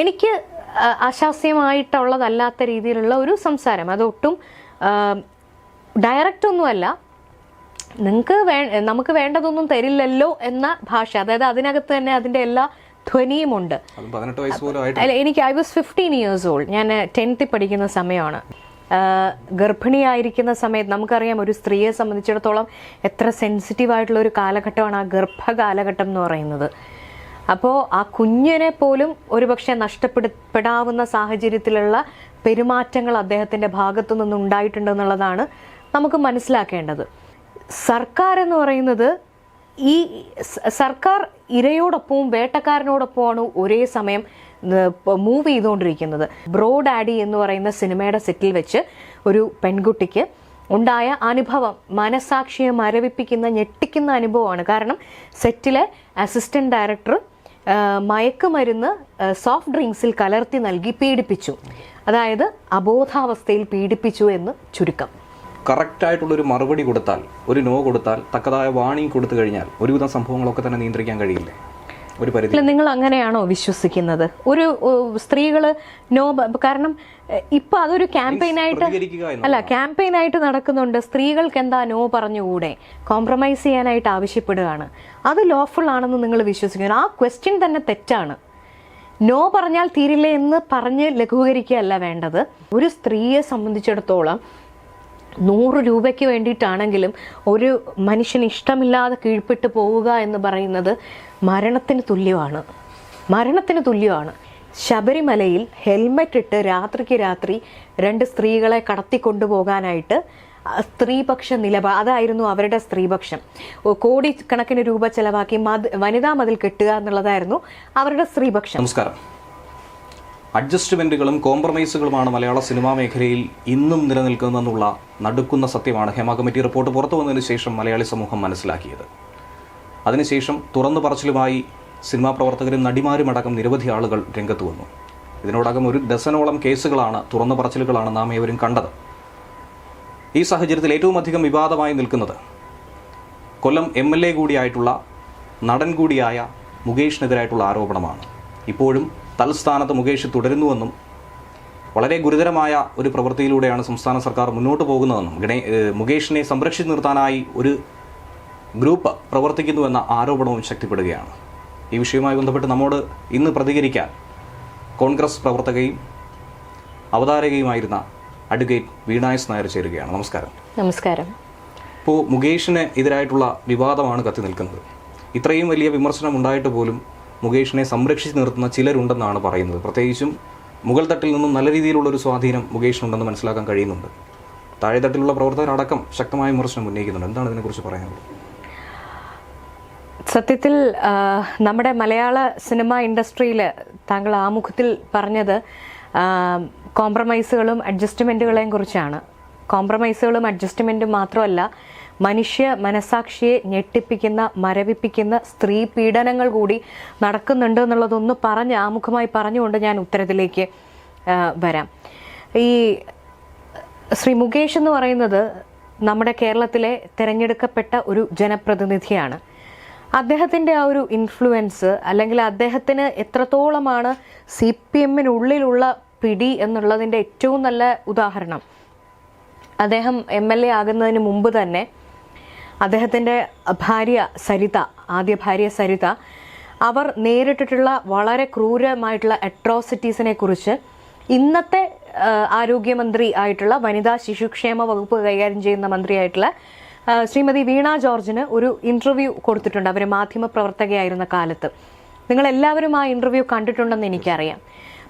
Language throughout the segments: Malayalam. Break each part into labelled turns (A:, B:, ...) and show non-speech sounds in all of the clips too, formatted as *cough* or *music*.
A: എനിക്ക് അശാസ്യമായിട്ടുള്ളതല്ലാത്ത രീതിയിലുള്ള ഒരു സംസാരം. അതൊട്ടും ഡയറക്റ്റ് ഒന്നുമല്ല നിങ്ങൾക്ക് വേ നമുക്ക് വേണ്ടതൊന്നും തരില്ലല്ലോ എന്ന ഭാഷ. അതായത് അതിനകത്ത് തന്നെ അതിന്റെ എല്ലാ ധ്വനിയുമുണ്ട്. അല്ല എനിക്ക് I was fifteen years old ഞാൻ ടെൻത്തിൽ പഠിക്കുന്ന സമയമാണ്. ഗർഭിണിയായിരിക്കുന്ന സമയത്ത് നമുക്കറിയാം ഒരു സ്ത്രീയെ സംബന്ധിച്ചിടത്തോളം എത്ര സെൻസിറ്റീവ് ആയിട്ടുള്ള ഒരു കാലഘട്ടമാണ് ആ ഗർഭകാലഘട്ടം എന്ന് പറയുന്നത്. അപ്പോൾ ആ കുഞ്ഞിനെ പോലും ഒരുപക്ഷെ നഷ്ടപ്പെടപ്പെടാവുന്ന സാഹചര്യത്തിലുള്ള പെരുമാറ്റങ്ങൾ അദ്ദേഹത്തിന്റെ ഭാഗത്തു നിന്നുണ്ടായിട്ടുണ്ടെന്നുള്ളതാണ് നമുക്ക് മനസ്സിലാക്കേണ്ടത്. സർക്കാർ എന്ന് പറയുന്നത് ഈ സർക്കാർ ഇരയോടൊപ്പവും വേട്ടക്കാരനോടൊപ്പമാണ് ഒരേ സമയം മൂവ് ചെയ്തുകൊണ്ടിരിക്കുന്നത്. ബ്രോ ഡാഡി എന്ന് പറയുന്ന സിനിമയുടെ സെറ്റിൽ വെച്ച് ഒരു പെൺകുട്ടിക്ക് ഉണ്ടായ അനുഭവം മനസാക്ഷിയെ മരവിപ്പിക്കുന്ന ഞെട്ടിക്കുന്ന അനുഭവമാണ്. കാരണം സെറ്റിലെ അസിസ്റ്റന്റ് ഡയറക്ടർ മയക്കുമരുന്ന് സോഫ്റ്റ് ഡ്രിങ്ക്സിൽ കലർത്തി നൽകി പീഡിപ്പിച്ചു. അതായത് അബോധാവസ്ഥയിൽ പീഡിപ്പിച്ചു എന്ന് ചുരുക്കം.
B: കറക്റ്റായിട്ടുള്ളൊരു മറുപടി കൊടുത്താൽ ഒരു നോ കൊടുത്താൽ തക്കതായ വാണിംഗ് കൊടുത്തു കഴിഞ്ഞാൽ ഒരുവിധം സംഭവങ്ങളൊക്കെ തന്നെ നിയന്ത്രിക്കാൻ കഴിയില്ലേ? ഒരു പരിധി.
A: നിങ്ങൾ അങ്ങനെയാണോ വിശ്വസിക്കുന്നത്? ഒരു സ്ത്രീകൾ നോ കാരണം ഇപ്പൊ അതൊരു ക്യാമ്പയിനായിട്ട്. അല്ല ക്യാമ്പയിനായിട്ട് നടക്കുന്നുണ്ട്. സ്ത്രീകൾക്ക് എന്താ നോ പറഞ്ഞുകൂടെ? കോംപ്രമൈസ് ചെയ്യാനായിട്ട് ആവശ്യപ്പെടുകയാണ്. അത് ലോഫുൾ ആണെന്ന് നിങ്ങൾ വിശ്വസിക്കുന്നു. ആ ക്വസ്റ്റ്യൻ തന്നെ തെറ്റാണ്. നോ പറഞ്ഞാൽ തീരില്ല എന്ന് പറഞ്ഞ് ലഘൂകരിക്കുകയല്ല വേണ്ടത്. ഒരു സ്ത്രീയെ സംബന്ധിച്ചിടത്തോളം നൂറ് രൂപയ്ക്ക് വേണ്ടിയിട്ടാണെങ്കിലും ഒരു മനുഷ്യന് ഇഷ്ടമില്ലാതെ കീഴ്പ്പെട്ട് പോവുക എന്ന് പറയുന്നത് മരണത്തിന് തുല്യമാണ്. മരണത്തിന് തുല്യമാണ്. ശബരിമലയിൽ ഹെൽമെറ്റ് ഇട്ട് രാത്രിക്ക് രാത്രി രണ്ട് സ്ത്രീകളെ കടത്തിക്കൊണ്ടുപോകാനായിട്ട് കൊണ്ടുപോകാനായിട്ട് സ്ത്രീപക്ഷ നിലപാട് അതായിരുന്നു അവരുടെ സ്ത്രീപക്ഷം. കോടി കണക്കിന് രൂപ ചെലവാക്കി വനിതാ മതിൽ കെട്ടുക എന്നുള്ളതായിരുന്നു അവരുടെ സ്ത്രീപക്ഷം.
B: നമസ്കാരം. അഡ്ജസ്റ്റ്മെന്റുകളും കോംപ്രമൈസുകളുമാണ് മലയാള സിനിമാ മേഖലയിൽ ഇന്നും നിലനിൽക്കുന്നതെന്നുള്ള നടുക്കുന്ന സത്യമാണ്. ഹേമ കമ്മിറ്റി റിപ്പോർട്ട് പുറത്തു വന്നതിന് ശേഷം മലയാളി സമൂഹം മനസ്സിലാക്കിയത്. അതിനുശേഷം തുറന്നു പറച്ചിലുമായി സിനിമാ പ്രവർത്തകരും നടിമാരുമടക്കം നിരവധി ആളുകൾ രംഗത്ത് വന്നു. ഇതിനോടകം ഒരു ഡസനോളം കേസുകളാണ് തുറന്നു പറച്ചിലുകളാണ് നാം ഏവരും കണ്ടത്. ഈ സാഹചര്യത്തിൽ ഏറ്റവും അധികം വിവാദമായി നിൽക്കുന്നത് കൊല്ലം എം എൽ എ കൂടിയായിട്ടുള്ള നടൻ കൂടിയായ മുകേഷിനെതിരായിട്ടുള്ള ആരോപണമാണ്. ഇപ്പോഴും തൽസ്ഥാനത്ത് മുകേഷ് തുടരുന്നുവെന്നും വളരെ ഗുരുതരമായ ഒരു പ്രവൃത്തിയിലൂടെയാണ് സംസ്ഥാന സർക്കാർ മുന്നോട്ട് പോകുന്നതെന്നും ഗണേ മുകേഷിനെ സംരക്ഷിച്ചു നിർത്താനായി ഒരു ഗ്രൂപ്പ് പ്രവർത്തിക്കുന്നുവെന്ന ആരോപണവും ശക്തിപ്പെടുകയാണ്. ഈ വിഷയവുമായി ബന്ധപ്പെട്ട് നമ്മോട് ഇന്ന് പ്രതികരിക്കാൻ കോൺഗ്രസ് പ്രവർത്തകയും അവതാരകയുമായിരുന്ന അഡ്വക്കേറ്റ് വീണായസ് നായർ ചേരുകയാണ്. നമസ്കാരം.
A: നമസ്കാരം.
B: ഇപ്പോൾ മുകേഷിന് എതിരായിട്ടുള്ള വിവാദമാണ് കത്തി നിൽക്കുന്നത്. ഇത്രയും വലിയ വിമർശനം ഉണ്ടായിട്ട് പോലും മുകേഷിനെ സംരക്ഷിച്ച് നിർത്തുന്ന ചിലരുണ്ടെന്നാണ് പറയുന്നത്. പ്രത്യേകിച്ചും മുഗൾ തട്ടിൽ നിന്നും നല്ല രീതിയിലുള്ള ഒരു സ്വാധീനം മുകേഷിനുണ്ടെന്ന് മനസ്സിലാക്കാൻ കഴിയുന്നുണ്ട്. താഴെത്തട്ടിലുള്ള പ്രവർത്തകരടക്കം ശക്തമായ വിമർശനം ഉന്നയിക്കുന്നുണ്ട്. എന്താണ് ഇതിനെക്കുറിച്ച് പറയാനുള്ളത്?
A: സത്യത്തിൽ നമ്മുടെ മലയാള സിനിമ ഇൻഡസ്ട്രിയിൽ താങ്കൾ ആമുഖത്തിൽ പറഞ്ഞത് കോംപ്രമൈസുകളും അഡ്ജസ്റ്റ്മെന്റുകളെയും കുറിച്ചാണ്. കോംപ്രമൈസുകളും അഡ്ജസ്റ്റ്മെന്റും മാത്രമല്ല മനുഷ്യ മനസാക്ഷിയെ ഞെട്ടിപ്പിക്കുന്ന മരവിപ്പിക്കുന്ന സ്ത്രീ പീഡനങ്ങൾ കൂടി നടക്കുന്നുണ്ട് എന്നുള്ളതൊന്ന് പറഞ്ഞ് ആമുഖമായി പറഞ്ഞുകൊണ്ട് ഞാൻ ഉത്തരത്തിലേക്ക് വരാം. ഈ ശ്രീ മുകേഷ് എന്ന് പറയുന്നത് നമ്മുടെ കേരളത്തിലെ തിരഞ്ഞെടുക്കപ്പെട്ട ഒരു ജനപ്രതിനിധിയാണ്. അദ്ദേഹത്തിന്റെ ആ ഒരു ഇൻഫ്ലുവൻസ് അല്ലെങ്കിൽ അദ്ദേഹത്തിന് എത്രത്തോളമാണ് സി പി എമ്മിനുള്ളിലുള്ള പിടി എന്നുള്ളതിന്റെ ഏറ്റവും നല്ല ഉദാഹരണം. അദ്ദേഹം എം എൽ എ ആകുന്നതിന് മുമ്പ് തന്നെ അദ്ദേഹത്തിന്റെ ഭാര്യ സരിത ആദ്യ ഭാര്യ സരിത അവർ നേരിട്ടിട്ടുള്ള വളരെ ക്രൂരമായിട്ടുള്ള അട്രോസിറ്റീസിനെ കുറിച്ച് ഇന്നത്തെ ആരോഗ്യമന്ത്രി ആയിട്ടുള്ള വനിതാ ശിശുക്ഷേമ വകുപ്പ് കൈകാര്യം ചെയ്യുന്ന മന്ത്രിയായിട്ടുള്ള ശ്രീമതി വീണ ജോർജിന് ഒരു ഇന്റർവ്യൂ കൊടുത്തിട്ടുണ്ട്. അവർ മാധ്യമപ്രവർത്തകയായിരുന്ന കാലത്ത്. നിങ്ങൾ എല്ലാവരും ആ ഇന്റർവ്യൂ കണ്ടിട്ടുണ്ടെന്ന് എനിക്കറിയാം.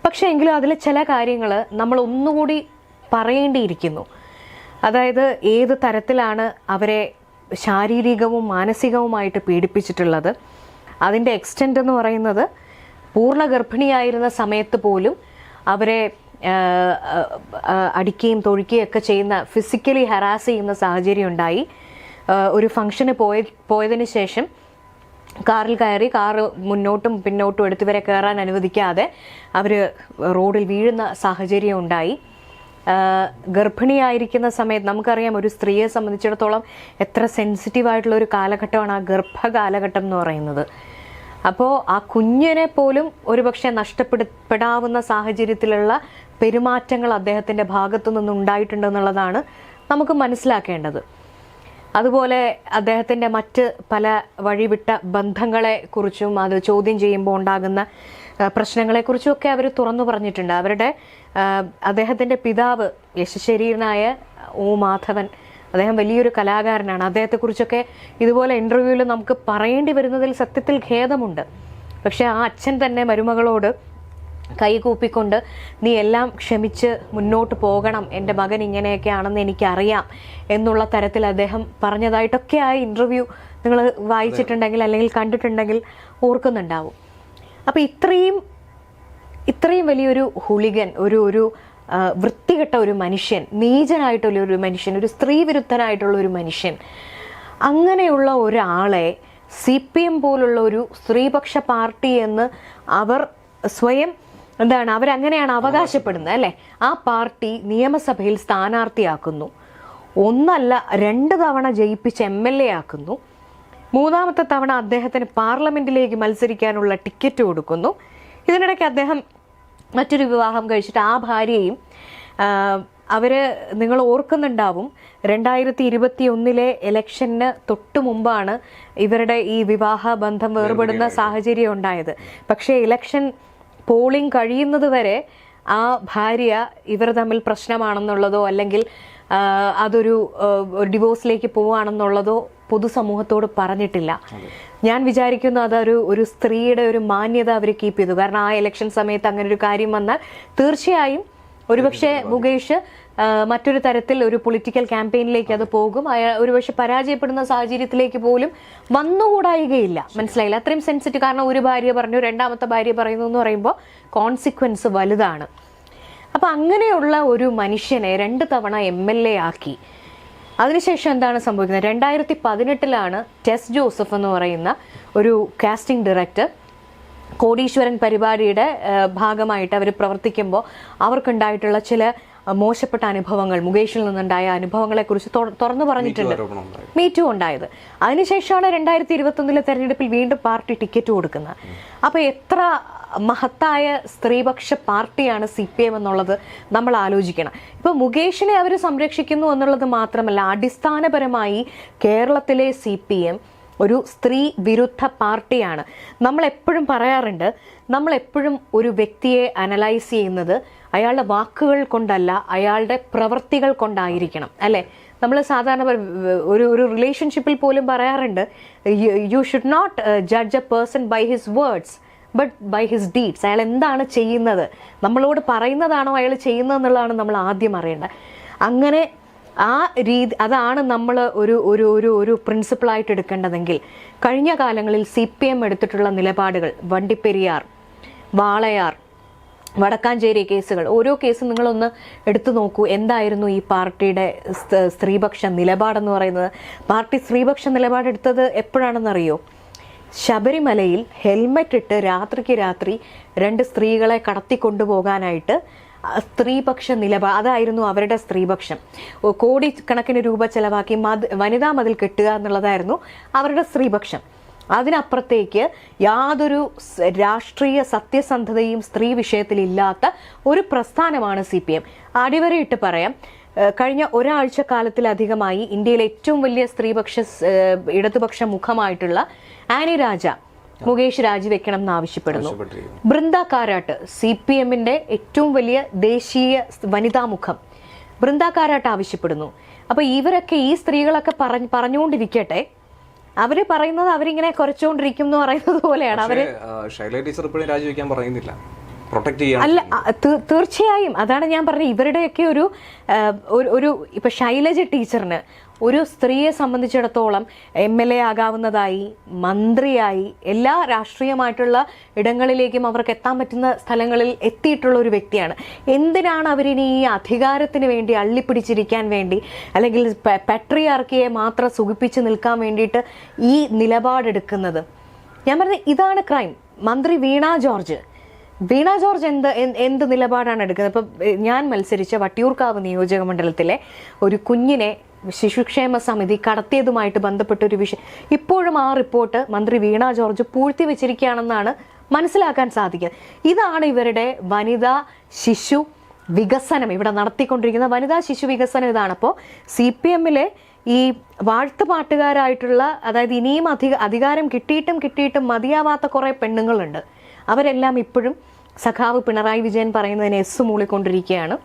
A: പക്ഷേ എങ്കിലും അതിൽ ചില കാര്യങ്ങൾ നമ്മൾ ഒന്നുകൂടി പറയേണ്ടിയിരിക്കുന്നു. അതായത് ഏത് തരത്തിലാണ് അവരെ ശാരീരികവും മാനസികവുമായിട്ട് പീഡിപ്പിച്ചിട്ടുള്ളത്. അതിന്റെ എക്സ്റ്റെന്റ് എന്ന് പറയുന്നത് പൂർണ ഗർഭിണിയായിരുന്ന സമയത്ത് പോലും അവരെ അടിക്കുകയും തൊഴിക്കുകയും ഒക്കെ ചെയ്യുന്ന ഫിസിക്കലി ഹറാസ് ചെയ്യുന്ന സാഹചര്യം ഉണ്ടായി. ഒരു ഫംഗ്ഷന് പോയ പോയതിന് ശേഷം കാറിൽ കയറി കാർ മുന്നോട്ടും പിന്നോട്ടും എടുത്തുവരെ കയറാൻ അനുവദിക്കാതെ അവർ റോഡിൽ വീഴുന്ന സാഹചര്യം ഉണ്ടായി. ഗർഭിണിയായിരിക്കുന്ന സമയത്ത് നമുക്കറിയാം ഒരു സ്ത്രീയെ സംബന്ധിച്ചിടത്തോളം എത്ര സെൻസിറ്റീവ് ആയിട്ടുള്ള ഒരു കാലഘട്ടമാണ് ആ ഗർഭകാലഘട്ടം എന്ന് പറയുന്നത്. അപ്പോൾ ആ കുഞ്ഞിനെ പോലും ഒരുപക്ഷെ നഷ്ടപ്പെടുപ്പെടാവുന്ന സാഹചര്യത്തിലുള്ള പെരുമാറ്റങ്ങൾ അദ്ദേഹത്തിന്റെ ഭാഗത്തു നിന്നുണ്ടായിട്ടുണ്ടെന്നുള്ളതാണ് നമുക്ക് മനസ്സിലാക്കേണ്ടത്. അതുപോലെ അദ്ദേഹത്തിന്റെ മറ്റ് പല വഴിവിട്ട ബന്ധങ്ങളെ കുറിച്ചും അത് ചോദ്യം ചെയ്യുമ്പോൾ ഉണ്ടാകുന്ന പ്രശ്നങ്ങളെക്കുറിച്ചും ഒക്കെ അവർ തുറന്നു പറഞ്ഞിട്ടുണ്ട്. അവരുടെ അദ്ദേഹത്തിന്റെ പിതാവ് യശശരീരനായ ഓ മാധവൻ. അദ്ദേഹം വലിയൊരു കലാകാരനാണ്. അദ്ദേഹത്തെക്കുറിച്ചൊക്കെ ഇതുപോലെ ഇന്റർവ്യൂവിൽ നമുക്ക് പറയേണ്ടി വരുന്നതിൽ സത്യത്തിൽ ഖേദമുണ്ട്. പക്ഷേ ആ അച്ഛൻ തന്നെ മരുമകളോട് കൈകൂപ്പിക്കൊണ്ട് നീ എല്ലാം ക്ഷമിച്ച് മുന്നോട്ട് പോകണം. എന്റെ മകൻ ഇങ്ങനെയൊക്കെ ആണെന്ന് എനിക്കറിയാം. എന്നുള്ള തരത്തിൽ അദ്ദേഹം പറഞ്ഞതായിട്ടൊക്കെ ആ ഇന്റർവ്യൂ നിങ്ങൾ വായിച്ചിട്ടുണ്ടെങ്കിൽ അല്ലെങ്കിൽ കണ്ടിട്ടുണ്ടെങ്കിൽ ഓർക്കുന്നുണ്ടാവും. അപ്പോൾ ഇത്രയും ഇത്രയും വലിയൊരു ഹുളികൻ ഒരു ഒരു വൃത്തികെട്ട ഒരു മനുഷ്യൻ നീചനായിട്ടുള്ള ഒരു മനുഷ്യൻ ഒരു സ്ത്രീ വിരുദ്ധനായിട്ടുള്ള ഒരു മനുഷ്യൻ അങ്ങനെയുള്ള ഒരാളെ സി പി എം പോലുള്ള ഒരു സ്ത്രീപക്ഷ പാർട്ടി എന്ന് അവർ സ്വയം എന്താണ് അവരങ്ങനെയാണ് അവകാശപ്പെടുന്നത് അല്ലേ? ആ പാർട്ടി നിയമസഭയിൽ സ്ഥാനാർത്ഥിയാക്കുന്നു. ഒന്നല്ല രണ്ട് തവണ ജയിപ്പിച്ച് എം എൽ എ ആക്കുന്നു. മൂന്നാമത്തെ തവണ അദ്ദേഹത്തിന് പാർലമെന്റിലേക്ക് മത്സരിക്കാനുള്ള ടിക്കറ്റ് കൊടുക്കുന്നു. ഇതിനിടയ്ക്ക് അദ്ദേഹം മറ്റൊരു വിവാഹം കഴിച്ചിട്ട് ആ ഭാര്യയും അവർ അവർ നിങ്ങൾ ഓർക്കുന്നുണ്ടാവും രണ്ടായിരത്തി ഇരുപത്തി ഒന്നിലെ ഇലക്ഷന് തൊട്ടു മുമ്പാണ് ഇവരുടെ ഈ വിവാഹ ബന്ധം വേർപെടുന്ന സാഹചര്യം ഉണ്ടായത്. പക്ഷേ ഇലക്ഷൻ പോളിംഗ് കഴിയുന്നത് വരെ ആ ഭാര്യ ഇവർ തമ്മിൽ പ്രശ്നമാണെന്നുള്ളതോ അല്ലെങ്കിൽ അതൊരു ഡിവോഴ്സിലേക്ക് പോവുകയാണെന്നുള്ളതോ പൊതുസമൂഹത്തോട് പറഞ്ഞിട്ടില്ല. ഞാൻ വിചാരിക്കുന്നു അതൊരു ഒരു സ്ത്രീയുടെ ഒരു മാന്യത അവർ കീപ്പ് ചെയ്തു. കാരണം ആ ഇലക്ഷൻ സമയത്ത് അങ്ങനെ ഒരു കാര്യം വന്നാൽ തീർച്ചയായും ഒരുപക്ഷെ മുകേഷ് മറ്റൊരു തരത്തിൽ ഒരു പൊളിറ്റിക്കൽ ക്യാമ്പയിനിലേക്ക് അത് പോകും. ഒരുപക്ഷെ പരാജയപ്പെടുന്ന സാഹചര്യത്തിലേക്ക് പോലും വന്നുകൂടായികയില്ല. മനസ്സിലായില്ല? അത്രയും സെൻസിറ്റീവ് കാരണം ഒരു ഭാര്യ പറഞ്ഞു രണ്ടാമത്തെ ഭാര്യ പറയുന്നു എന്ന് പറയുമ്പോൾ കോൺസിക്വൻസ് വലുതാണ്. അപ്പൊ അങ്ങനെയുള്ള ഒരു മനുഷ്യനെ രണ്ട് തവണ എം എൽ എ ആക്കി. അതിനുശേഷം എന്താണ് സംഭവിക്കുന്നത്? രണ്ടായിരത്തി പതിനെട്ടിലാണ് ടെസ് ജോസഫ് എന്ന് പറയുന്ന ഒരു കാസ്റ്റിംഗ് ഡയറക്ടർ കോടീശ്വരൻ പരിപാടിയുടെ ഭാഗമായിട്ട് അവർ പ്രവർത്തിക്കുമ്പോൾ അവർക്കുണ്ടായിട്ടുള്ള ചില മോശപ്പെട്ട അനുഭവങ്ങൾ മുകേഷിൽ നിന്നുണ്ടായ അനുഭവങ്ങളെ കുറിച്ച് തുറന്നു പറഞ്ഞിട്ടുണ്ട്. മീറ്റു ഉണ്ടായത്. അതിനുശേഷമാണ് രണ്ടായിരത്തി ഇരുപത്തി ഒന്നിലെ തെരഞ്ഞെടുപ്പിൽ വീണ്ടും പാർട്ടി ടിക്കറ്റ് കൊടുക്കുന്നത്. അപ്പൊ എത്ര മഹത്തായ സ്ത്രീപക്ഷ പാർട്ടിയാണ് സി പി എം എന്നുള്ളത് നമ്മൾ ആലോചിക്കണം. ഇപ്പൊ മുകേഷിനെ അവർ സംരക്ഷിക്കുന്നു എന്നുള്ളത് മാത്രമല്ല അടിസ്ഥാനപരമായി കേരളത്തിലെ സി പി എം ഒരു സ്ത്രീ വിരുദ്ധ പാർട്ടിയാണ്. നമ്മൾ എപ്പോഴും പറയാറുണ്ട് നമ്മൾ എപ്പോഴും ഒരു വ്യക്തിയെ അനലൈസ് ചെയ്യുന്നത് അയാളുടെ വാക്കുകൾ കൊണ്ടല്ല അയാളുടെ പ്രവൃത്തികൾ കൊണ്ടായിരിക്കണം. അല്ലേ? നമ്മൾ സാധാരണ ഒരു ഒരു റിലേഷൻഷിപ്പിൽ പോലും പറയാറുണ്ട് you should not judge a person by his words but by his deeds അയാൾ എന്താണ് ചെയ്യുന്നത്? നമ്മളോട് പറയുന്നതാണോ അയാൾ ചെയ്യുന്നത് എന്നുള്ളതാണ് നമ്മൾ ആദ്യം അറിയേണ്ടത്. അങ്ങനെ ആ രീതി അതാണ് നമ്മൾ ഒരു ഒരു ഒരു ഒരു പ്രിൻസിപ്പിളായിട്ട് എടുക്കേണ്ടതെങ്കിൽ കഴിഞ്ഞ കാലങ്ങളിൽ സി പി എം എടുത്തിട്ടുള്ള നിലപാടുകൾ വണ്ടിപ്പെരിയാർ വാളയാർ വടക്കാഞ്ചേരി കേസുകൾ. ഓരോ കേസും നിങ്ങളൊന്ന് എടുത്തു നോക്കൂ. എന്തായിരുന്നു ഈ പാർട്ടിയുടെ സ്ത- സ്ത്രീപക്ഷ നിലപാടെന്ന് പറയുന്നത്? പാർട്ടി സ്ത്രീപക്ഷ നിലപാടെടുത്തത് എപ്പോഴാണെന്നറിയോ? ശബരിമലയിൽ ഹെൽമറ്റ് ഇട്ട് രാത്രിക്ക് രാത്രി രണ്ട് സ്ത്രീകളെ കടത്തിക്കൊണ്ടുപോകാനായിട്ട് കൊണ്ടുപോകാനായിട്ട് സ്ത്രീപക്ഷ നിലപാട് അതായിരുന്നു അവരുടെ സ്ത്രീപക്ഷം. കോടി കണക്കിന് രൂപ ചെലവാക്കി മത് വനിതാ മതിൽ കെട്ടുക എന്നുള്ളതായിരുന്നു അവരുടെ സ്ത്രീപക്ഷം. അതിനപ്പുറത്തേക്ക് യാതൊരു രാഷ്ട്രീയ സത്യസന്ധതയും സ്ത്രീ വിഷയത്തിൽ ഇല്ലാത്ത ഒരു പ്രസ്ഥാനമാണ് സി പി എം. അടിവരയിട്ട് പറയാം കഴിഞ്ഞ ഒരാഴ്ച കാലത്തിലധികമായി ഇന്ത്യയിലെ ഏറ്റവും വലിയ സ്ത്രീപക്ഷ ഇടതുപക്ഷ മുഖമായിട്ടുള്ള ആനി രാജ മുകേഷ് രാജിവെക്കണം എന്ന് ആവശ്യപ്പെടുന്നു
B: ആവശ്യപ്പെട്ടിരിക്കുന്നു.
A: ബൃന്ദ കാരാട്ട് സി പി എമ്മിന്റെ ഏറ്റവും വലിയ ദേശീയ വനിതാ മുഖം. ബൃന്ദ കാരാട്ട് ആവശ്യപ്പെടുന്നു. അപ്പൊ ഇവരൊക്കെ ഈ സ്ത്രീകളൊക്കെ പറഞ്ഞു പറഞ്ഞുകൊണ്ടിരിക്കട്ടെ അവർ പറയുന്നത് അവരിങ്ങനെ കുറച്ചുകൊണ്ടിരിക്കും എന്ന് പറയുന്നത് പോലെയാണ്.
B: അവർ ശൈല ടീച്ചർ ഇപ്പോഴും രാജിവെക്കാൻ പറയുന്നില്ല. പ്രൊട്ടക്ട് ചെയ്യാൻ
A: അല്ല തീർച്ചയായും. അതാണ് ഞാൻ പറഞ്ഞത്. ഇവരുടെയൊക്കെ ഒരു ഒരു- ഒരു ഇപ്പൊ ശൈലജ ടീച്ചറിന് ഒരു സ്ത്രീയെ സംബന്ധിച്ചിടത്തോളം എം എൽ എ ആകാവുന്നതായി മന്ത്രിയായി എല്ലാ രാഷ്ട്രീയമായിട്ടുള്ള ഇടങ്ങളിലേക്കും അവർക്ക് എത്താൻ പറ്റുന്ന സ്ഥലങ്ങളിൽ എത്തിയിട്ടുള്ള ഒരു വ്യക്തിയാണ്. എന്തിനാണ് അവരിനി ഈ അധികാരത്തിന് വേണ്ടി അള്ളിപ്പിടിച്ചിരിക്കാൻ വേണ്ടി അല്ലെങ്കിൽ പെട്രിയാർക്കിയെ മാത്രം സുഖിപ്പിച്ച് നിൽക്കാൻ വേണ്ടിയിട്ട് ഈ നിലപാടെടുക്കുന്നത്? ഞാൻ പറഞ്ഞത് ഇതാണ് ക്രൈം മന്ത്രി വീണ ജോർജ്. വീണ ജോർജ് എന്ത് എന്ത് നിലപാടാണ് എടുക്കുന്നത്? ഇപ്പം ഞാൻ മത്സരിച്ച വട്ടിയൂർക്കാവ് നിയോജക മണ്ഡലത്തിലെ ഒരു കുഞ്ഞിനെ ശിശുക്ഷേമ സമിതി കടത്തിയതുമായിട്ട് ബന്ധപ്പെട്ട ഒരു വിഷയം. ഇപ്പോഴും ആ റിപ്പോർട്ട് മന്ത്രി വീണ ജോർജ് പൂഴ്ത്തി വെച്ചിരിക്കുകയാണെന്നാണ് മനസ്സിലാക്കാൻ സാധിക്കുന്നത് ഇതാണ് ഇവരുടെ വനിതാ ശിശു വികസനം ഇവിടെ നടത്തിക്കൊണ്ടിരിക്കുന്ന വനിതാ ശിശു വികസനം ഇതാണ്. അപ്പോൾ സി പി എമ്മിലെ ഈ വാഴ്ത്തുപാട്ടുകാരായിട്ടുള്ള അതായത് ഇനിയും അധിക അധികാരം കിട്ടിയിട്ടും കിട്ടിയിട്ടും മതിയാവാത്ത കുറേ പെണ്ണുങ്ങളുണ്ട്. അവരെല്ലാം ഇപ്പോഴും സഖാവ് പിണറായി വിജയൻ പറയുന്നതിന് എസ് മൂളിക്കൊണ്ടിരിക്കുകയാണ്.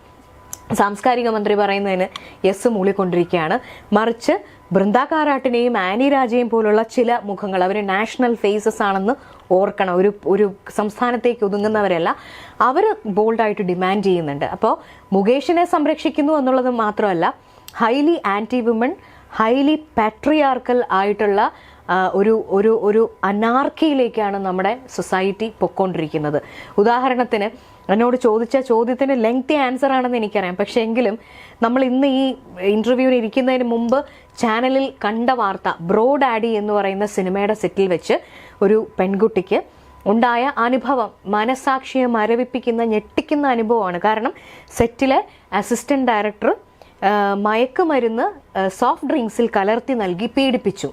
A: സാംസ്കാരിക മന്ത്രി പറയുന്നതിന് യെസ് മൂളിക്കൊണ്ടിരിക്കുകയാണ്. മറിച്ച് ബൃന്ദ കാരാട്ടിനെയും ആനി രാജയും പോലുള്ള ചില മുഖങ്ങൾ അവർ നാഷണൽ ഫേസസ് ആണെന്ന് ഓർക്കണം. ഒരു ഒരു സംസ്ഥാനത്തേക്ക് ഒതുങ്ങുന്നവരല്ല. അവർ ബോൾഡായിട്ട് ഡിമാൻഡ് ചെയ്യുന്നുണ്ട്. അപ്പോൾ മുകേഷിനെ സംരക്ഷിക്കുന്നു എന്നുള്ളത് മാത്രമല്ല highly anti woman highly patriarchal ആയിട്ടുള്ള ഒരു ഒരു ഒരു അനാർക്കിയിലേക്കാണ് നമ്മുടെ സൊസൈറ്റി പൊക്കോണ്ടിരിക്കുന്നത് ഉദാഹരണത്തിന് എന്നോട് ചോദിച്ച ചോദ്യത്തിന് ലെങ്തി ആൻസർ ആണെന്ന് എനിക്കറിയാം. പക്ഷേ എങ്കിലും നമ്മൾ ഇന്ന് ഈ ഇന്റർവ്യൂവിന് ഇരിക്കുന്നതിന് മുമ്പ് ചാനലിൽ കണ്ട വാർത്ത ബ്രോ ഡാഡി എന്ന് പറയുന്ന സിനിമയുടെ സെറ്റിൽ വെച്ച് ഒരു പെൺകുട്ടിക്ക് ഉണ്ടായ അനുഭവം മനസാക്ഷിയെ മരവിപ്പിക്കുന്ന ഞെട്ടിക്കുന്ന അനുഭവമാണ്. കാരണം സെറ്റിലെ അസിസ്റ്റന്റ് ഡയറക്ടർ മയക്കുമരുന്ന് സോഫ്റ്റ് ഡ്രിങ്ക്സിൽ കലർത്തി നൽകി പീഡിപ്പിച്ചു.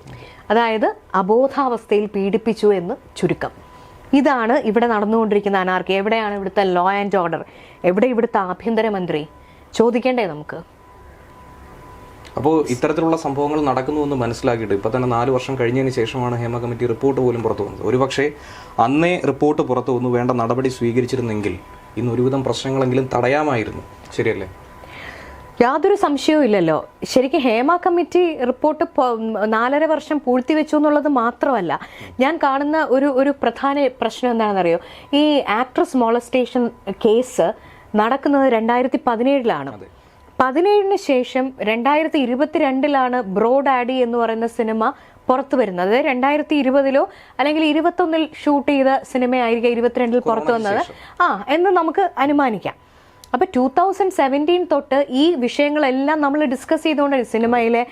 A: അതായത് അബോധാവസ്ഥയിൽ പീഡിപ്പിച്ചു എന്ന് ചുരുക്കം. ഇതാണ് ഇവിടെ നടന്നുകൊണ്ടിരിക്കുന്ന അനാർക്കി. എവിടെയാണ് ഇവിടുത്തെ ലോ ആൻഡ് ഓർഡർ എവിടെ ഇവിടുത്തെ ആഭ്യന്തരമന്ത്രി? ചോദിക്കേണ്ടേ നമുക്ക്?
B: അപ്പോൾ ഇത്തരത്തിലുള്ള സംഭവങ്ങൾ നടക്കുന്നുവെന്ന് മനസ്സിലാക്കിയിട്ട് ഇപ്പോൾ തന്നെ നാല് വർഷം കഴിഞ്ഞതിന് ശേഷമാണ് ഹേമ കമ്മിറ്റി റിപ്പോർട്ട് പോലും പുറത്തു വന്നത്. ഒരുപക്ഷെ അന്നേ റിപ്പോർട്ട് പുറത്തു വന്നു വേണ്ട നടപടി സ്വീകരിച്ചിരുന്നെങ്കിൽ ഇന്ന് ഒരുവിധം പ്രശ്നങ്ങളെങ്കിലും തടയാമായിരുന്നു. ശരിയല്ലേ?
A: യാതൊരു സംശയവും ഇല്ലല്ലോ. ശരിക്കും ഹേമ കമ്മിറ്റി റിപ്പോർട്ട് നാലര വർഷം പൂഴ്ത്തിവെച്ചു എന്നുള്ളത് മാത്രമല്ല ഞാൻ കാണുന്ന ഒരു ഒരു പ്രധാന പ്രശ്നം എന്താണെന്നറിയോ? ഈ ആക്ട്രസ് മോളസ്റ്റേഷൻ കേസ് നടക്കുന്നത് രണ്ടായിരത്തി പതിനേഴിലാണ് പതിനേഴിന് ശേഷം രണ്ടായിരത്തി ഇരുപത്തിരണ്ടിലാണ് ബ്രോഡ് ആഡി എന്ന് പറയുന്ന സിനിമ പുറത്തു വരുന്നത്. അതായത് രണ്ടായിരത്തി ഇരുപതിലോ അല്ലെങ്കിൽ ഇരുപത്തൊന്നിൽ ഷൂട്ട് ചെയ്ത സിനിമയായിരിക്കും ഇരുപത്തിരണ്ടിൽ പുറത്തു വന്നത്. ആ എന്ന് നമുക്ക് അനുമാനിക്കാം. അപ്പൊ ടൂ തൗസൻഡ് സെവന്റീൻ തൊട്ട് ഈ വിഷയങ്ങളെല്ലാം നമ്മൾ ഡിസ്കസ് ചെയ്തുകൊണ്ട് സിനിമയിലെ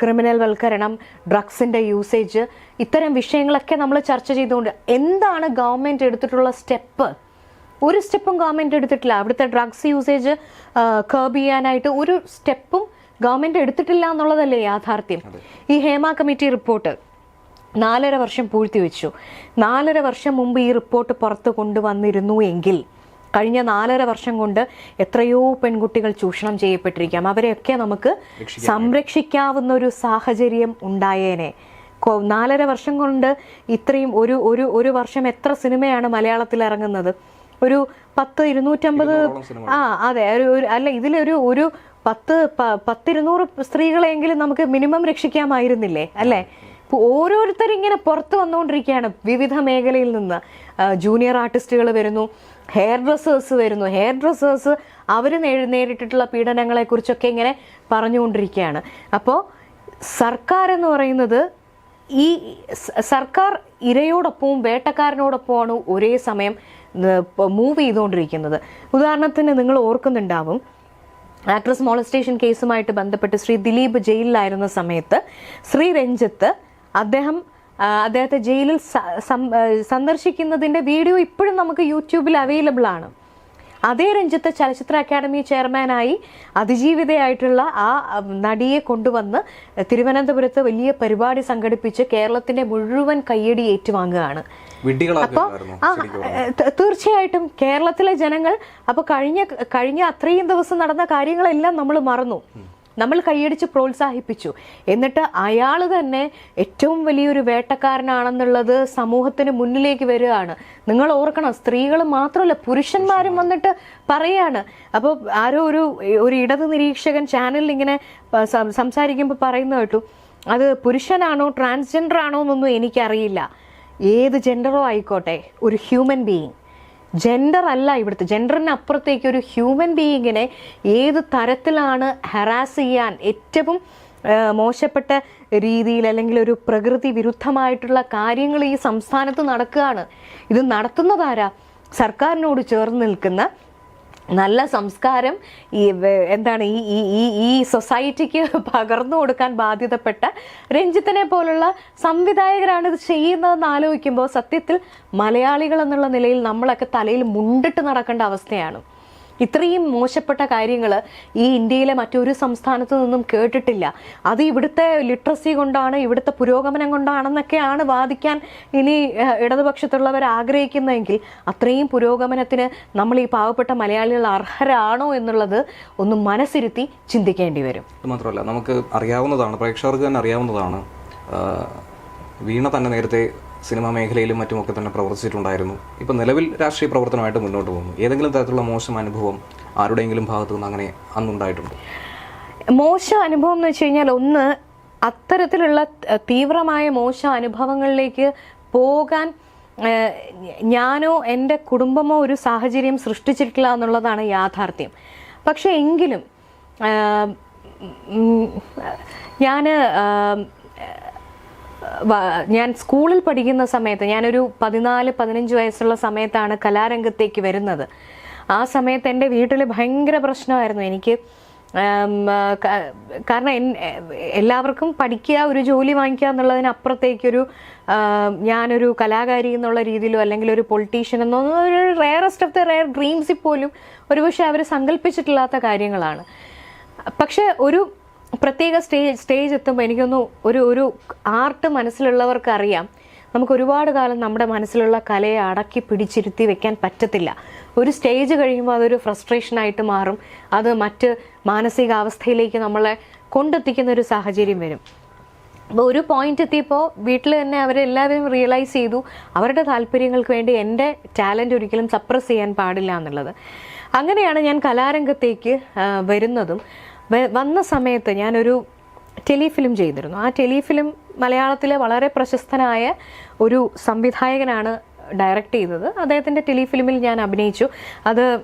A: ക്രിമിനൽ വൽക്കരണം ഡ്രഗ്സിന്റെ യൂസേജ് ഇത്തരം വിഷയങ്ങളൊക്കെ നമ്മൾ ചർച്ച ചെയ്തുകൊണ്ട് എന്താണ് ഗവൺമെന്റ് എടുത്തിട്ടുള്ള സ്റ്റെപ്പ്? ഒരു സ്റ്റെപ്പും ഗവൺമെന്റ് എടുത്തിട്ടില്ല. അവിടുത്തെ ഡ്രഗ്സ് യൂസേജ് കേർബ് ചെയ്യാനായിട്ട് ഒരു സ്റ്റെപ്പും ഗവൺമെന്റ് എടുത്തിട്ടില്ല എന്നുള്ളതല്ലേ യാഥാർത്ഥ്യം? ഈ ഹേമ കമ്മിറ്റി റിപ്പോർട്ട് നാലര വർഷം പൂഴ്ത്തിവെച്ചു. നാലര വർഷം മുമ്പ് ഈ റിപ്പോർട്ട് പുറത്ത് കൊണ്ടുവന്നിരുന്നു എങ്കിൽ കഴിഞ്ഞ നാലര വർഷം കൊണ്ട് എത്രയോ പെൺകുട്ടികൾ ചൂഷണം ചെയ്യപ്പെട്ടിരിക്കാം. അവരെയൊക്കെ നമുക്ക് സംരക്ഷിക്കാവുന്ന ഒരു സാഹചര്യം ഉണ്ടായേനെ. നാലര വർഷം കൊണ്ട് ഇത്രയും ഒരു ഒരു ഒരു വർഷം എത്ര സിനിമയാണ് മലയാളത്തിൽ ഇറങ്ങുന്നത്? ഒരു പത്ത് ഇരുന്നൂറ്റമ്പത് ആ അതെ ഒരു അല്ല ഇതിലൊരു ഒരു പത്ത് പത്തിരുന്നൂറ് സ്ത്രീകളെങ്കിലും നമുക്ക് മിനിമം രക്ഷിക്കാമായിരുന്നില്ലേ? അല്ലേ? ഓരോരുത്തരും ഇങ്ങനെ പുറത്ത് വന്നുകൊണ്ടിരിക്കുകയാണ് വിവിധ മേഖലയിൽ നിന്ന്. ജൂനിയർ ആർട്ടിസ്റ്റുകൾ വരുന്നു ഹെയർ ഡ്രസ്സേഴ്സ് വരുന്നു. ഹെയർ ഡ്രസ്സേഴ്സ് അവർ നേരിട്ടിട്ടുള്ള പീഡനങ്ങളെക്കുറിച്ചൊക്കെ ഇങ്ങനെ പറഞ്ഞുകൊണ്ടിരിക്കുകയാണ്. അപ്പോൾ സർക്കാർ എന്ന് പറയുന്നത് ഈ സർക്കാർ ഇരയോടൊപ്പവും വേട്ടക്കാരനോടൊപ്പമാണ് ഒരേ സമയം മൂവ് ചെയ്തുകൊണ്ടിരിക്കുന്നത്. ഉദാഹരണത്തിന് നിങ്ങൾ ഓർക്കുന്നുണ്ടാവും ആക്ട്രസ് മോളസ്റ്റേഷൻ കേസുമായിട്ട് ബന്ധപ്പെട്ട് ശ്രീ ദിലീപ് ജയിലിലായിരുന്ന സമയത്ത് ശ്രീ രഞ്ജിത്ത് അദ്ദേഹം അദ്ദേഹത്തെ ജയിലിൽ സന്ദർശിക്കുന്നതിന്റെ വീഡിയോ ഇപ്പോഴും നമുക്ക് യൂട്യൂബിൽ അവൈലബിൾ ആണ്. അതേ രഞ്ജിത്ത് ചലച്ചിത്ര അക്കാദമി ചെയർമാനായി അതിജീവിതയായിട്ടുള്ള ആ നടിയെ കൊണ്ടുവന്ന് തിരുവനന്തപുരത്ത് വലിയ പരിപാടി സംഘടിപ്പിച്ച് കേരളത്തിന്റെ മുഴുവൻ കയ്യടി ഏറ്റുവാങ്ങുകയാണ്.
B: അപ്പൊ
A: ആ, ഏ, തീർച്ചയായിട്ടും കേരളത്തിലെ ജനങ്ങൾ അപ്പൊ കഴിഞ്ഞ കഴിഞ്ഞ അത്രയും ദിവസം നടന്ന കാര്യങ്ങളെല്ലാം നമ്മൾ മറന്നു. നമ്മൾ കൈയടിച്ച് പ്രോത്സാഹിപ്പിച്ചു. എന്നിട്ട് അയാൾ തന്നെ ഏറ്റവും വലിയൊരു വേട്ടക്കാരനാണെന്നുള്ളത് സമൂഹത്തിന് മുന്നിലേക്ക് വരികയാണ്. നിങ്ങൾ ഓർക്കണം സ്ത്രീകൾ മാത്രമല്ല പുരുഷന്മാരും വന്നിട്ട് പറയാണ്. അപ്പോൾ ആരോ ഒരു ഒരു ഇടത് നിരീക്ഷകൻ ചാനലിൽ ഇങ്ങനെ സംസാരിക്കുമ്പോൾ പറയുന്ന കേട്ടു അത് പുരുഷനാണോ ട്രാൻസ്ജെൻഡർ ആണോ എന്നൊന്നും എനിക്കറിയില്ല. ഏത് ജെൻഡറോ ആയിക്കോട്ടെ ഒരു ഹ്യൂമൻ ബീയിങ് ജെൻഡർ അല്ല ഇവിടുത്തെ. ജെൻഡറിന് അപ്പുറത്തേക്ക് ഒരു ഹ്യൂമൻ ബീയിങ്ങിനെ ഏത് തരത്തിലാണ് ഹറാസ് ചെയ്യാൻ ഏറ്റവും മോശപ്പെട്ട രീതിയിൽ അല്ലെങ്കിൽ ഒരു പ്രകൃതി വിരുദ്ധമായിട്ടുള്ള കാര്യങ്ങൾ ഈ സംസ്ഥാനത്ത് നടക്കുകയാണ്. ഇത് നടത്തുന്നതാരാ സർക്കാരിനോട് ചേർന്ന് നിൽക്കുന്ന നല്ല സംസ്കാരം ഈ എന്താണ് ഈ ഈ ഈ ഈ സൊസൈറ്റിക്ക് *laughs* പകർന്നു കൊടുക്കാൻ ബാധ്യതപ്പെട്ട രഞ്ജിത്തിനെ പോലുള്ള സംവിധായകരാണ് ഇത് ചെയ്യുന്നതെന്ന് ആലോചിക്കുമ്പോൾ സത്യത്തിൽ മലയാളികൾ എന്നുള്ള നിലയിൽ നമ്മളൊക്കെ തലയിൽ മുണ്ടിട്ട് നടക്കേണ്ട അവസ്ഥയാണ്. ഇത്രയും മോശപ്പെട്ട കാര്യങ്ങൾ ഈ ഇന്ത്യയിലെ മറ്റൊരു സംസ്ഥാനത്തു നിന്നും കേട്ടിട്ടില്ല. അത് ഇവിടുത്തെ ലിറ്ററസി കൊണ്ടാണ് ഇവിടുത്തെ പുരോഗമനം കൊണ്ടാണെന്നൊക്കെയാണ് വാദിക്കാൻ ഇനി ഇടതുപക്ഷത്തുള്ളവർ ആഗ്രഹിക്കുന്നതെങ്കിൽ അത്രയും പുരോഗമനത്തിന് നമ്മൾ ഈ പാവപ്പെട്ട മലയാളികൾ അർഹരാണോ എന്നുള്ളത് ഒന്ന് മനസ്സിരുത്തി ചിന്തിക്കേണ്ടി വരും.
B: മാത്രമല്ല നമുക്ക് അറിയാവുന്നതാണ് പ്രേക്ഷകർക്ക് തന്നെ അറിയാവുന്നതാണ് വീണ തന്നെ നേരത്തെ സിനിമാ മേഖലയിലും മറ്റുമൊക്കെ തന്നെ പ്രവർത്തിച്ചിട്ടുണ്ടായിരുന്നു. ഇപ്പം നിലവിൽ രാഷ്ട്രീയ പ്രവർത്തനമായിട്ട് മുന്നോട്ട് പോകുന്നു. ഏതെങ്കിലും തരത്തിലുള്ള മോശം അനുഭവം ആരുടെയെങ്കിലും ഭാഗത്തു നിന്ന് അങ്ങനെ അന്നുണ്ടായിട്ടുണ്ട്?
A: മോശം അനുഭവം എന്ന് വെച്ച് കഴിഞ്ഞാൽ ഒന്ന് അത്തരത്തിലുള്ള തീവ്രമായ മോശം അനുഭവങ്ങളിലേക്ക് പോകാൻ ഞാനോ എന്റെ കുടുംബമോ ഒരു സാഹചര്യം സൃഷ്ടിച്ചിട്ടില്ല എന്നുള്ളതാണ് യാഥാർത്ഥ്യം. പക്ഷേ എങ്കിലും ഞാൻ ഞാൻ സ്കൂളിൽ പഠിക്കുന്ന സമയത്ത് ഞാനൊരു പതിനാല് പതിനഞ്ച് വയസ്സുള്ള സമയത്താണ് കലാരംഗത്തേക്ക് വരുന്നത്. ആ സമയത്ത് എന്റെ വീട്ടിൽ ഭയങ്കര പ്രശ്നമായിരുന്നു. എനിക്ക് കാരണം എല്ലാവർക്കും പഠിക്കുക ഒരു ജോലി വാങ്ങിക്കുക എന്നുള്ളതിനപ്പുറത്തേക്കൊരു ഞാനൊരു കലാകാരി എന്നുള്ള രീതിയിലോ അല്ലെങ്കിൽ ഒരു പൊളിറ്റീഷ്യൻ എന്നോ ഒരു റെയറസ്റ്റ് ഓഫ് ദ റെയർ ഡ്രീംസിൽ പോലും ഒരുപക്ഷെ അവർ സങ്കല്പിച്ചിട്ടില്ലാത്ത കാര്യങ്ങളാണ്. പക്ഷെ ഒരു പ്രത്യേക സ്റ്റേജ് സ്റ്റേജ് എത്തുമ്പോൾ എനിക്കൊന്ന് ഒരു ഒരു ആർട്ട് മനസ്സിലുള്ളവർക്ക് അറിയാം നമുക്ക് ഒരുപാട് കാലം നമ്മുടെ മനസ്സിലുള്ള കലയെ അടക്കി പിടിച്ചിരുത്തി വെക്കാൻ പറ്റത്തില്ല. ഒരു സ്റ്റേജ് കഴിയുമ്പോൾ അതൊരു ഫ്രസ്ട്രേഷനായിട്ട് മാറും. അത് മറ്റ് മാനസികാവസ്ഥയിലേക്ക് നമ്മളെ കൊണ്ടെത്തിക്കുന്ന ഒരു സാഹചര്യം വരും. അപ്പോൾ ഒരു പോയിന്റ് എത്തിയപ്പോൾ വീട്ടിൽ തന്നെ അവരെല്ലാവരും റിയലൈസ് ചെയ്തു. അവരുടെ താല്പര്യങ്ങൾക്ക് വേണ്ടി എന്റെ ടാലന്റ് ഒരിക്കലും സപ്രസ് ചെയ്യാൻ പാടില്ല എന്നുള്ളത്. അങ്ങനെയാണ് ഞാൻ കലാരംഗത്തേക്ക് വരുന്നതും. വന്ന സമയത്ത് ഞാനൊരു ടെലിഫിലിം ചെയ്തിരുന്നു. ആ ടെലിഫിലിം മലയാളത്തിലെ വളരെ പ്രശസ്തനായ ഒരു സംവിധായകനാണ് ഡയറക്റ്റ് ചെയ്തത്. അദ്ദേഹത്തിന്റെ ടെലിഫിലിമിൽ ഞാൻ അഭിനയിച്ചു. അത്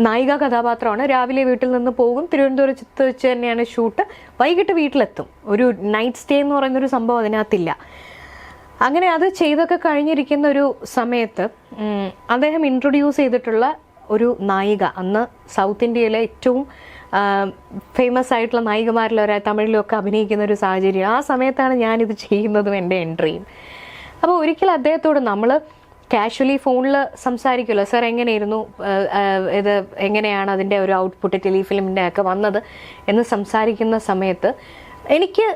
A: നായിക കഥാപാത്രമാണ്. രാവിലെ വീട്ടിൽ നിന്ന് പോകും. തിരുവനന്തപുരത്ത് വെച്ച് തന്നെയാണ് ഷൂട്ട്. വൈകിട്ട് വീട്ടിലെത്തും. ഒരു നൈറ്റ് സ്റ്റേ എന്ന് പറയുന്നൊരു സംഭവം അതിനകത്തില്ല. അങ്ങനെ അത് ചെയ്തൊക്കെ കഴിഞ്ഞിരിക്കുന്ന ഒരു സമയത്ത് അദ്ദേഹം ഇൻട്രൊഡ്യൂസ് ചെയ്തിട്ടുള്ള ഒരു നായിക അന്ന് സൗത്ത് ഇന്ത്യയിലെ ഏറ്റവും ഫേമസ് ആയിട്ടുള്ള നായികമാരിൽ ഒരാൾ തമിഴിലൊക്കെ അഭിനയിക്കുന്ന ഒരു സാഹചര്യം. ആ സമയത്താണ് ഞാനിത് ചെയ്യുന്നതും എന്റെ എൻട്രിയും. അപ്പോൾ ഒരിക്കലും അദ്ദേഹത്തോട് നമ്മൾ കാഷ്വലി ഫോണിൽ സംസാരിക്കുമല്ലോ സാർ എങ്ങനെയായിരുന്നു? ഇത് എങ്ങനെയാണ് അതിന്റെ ഒരു ഔട്ട്പുട്ട് ടെലിഫിലിമിന്റെ ഒക്കെ വന്നത്? എന്ന് സംസാരിക്കുന്ന സമയത്ത് എനിക്ക്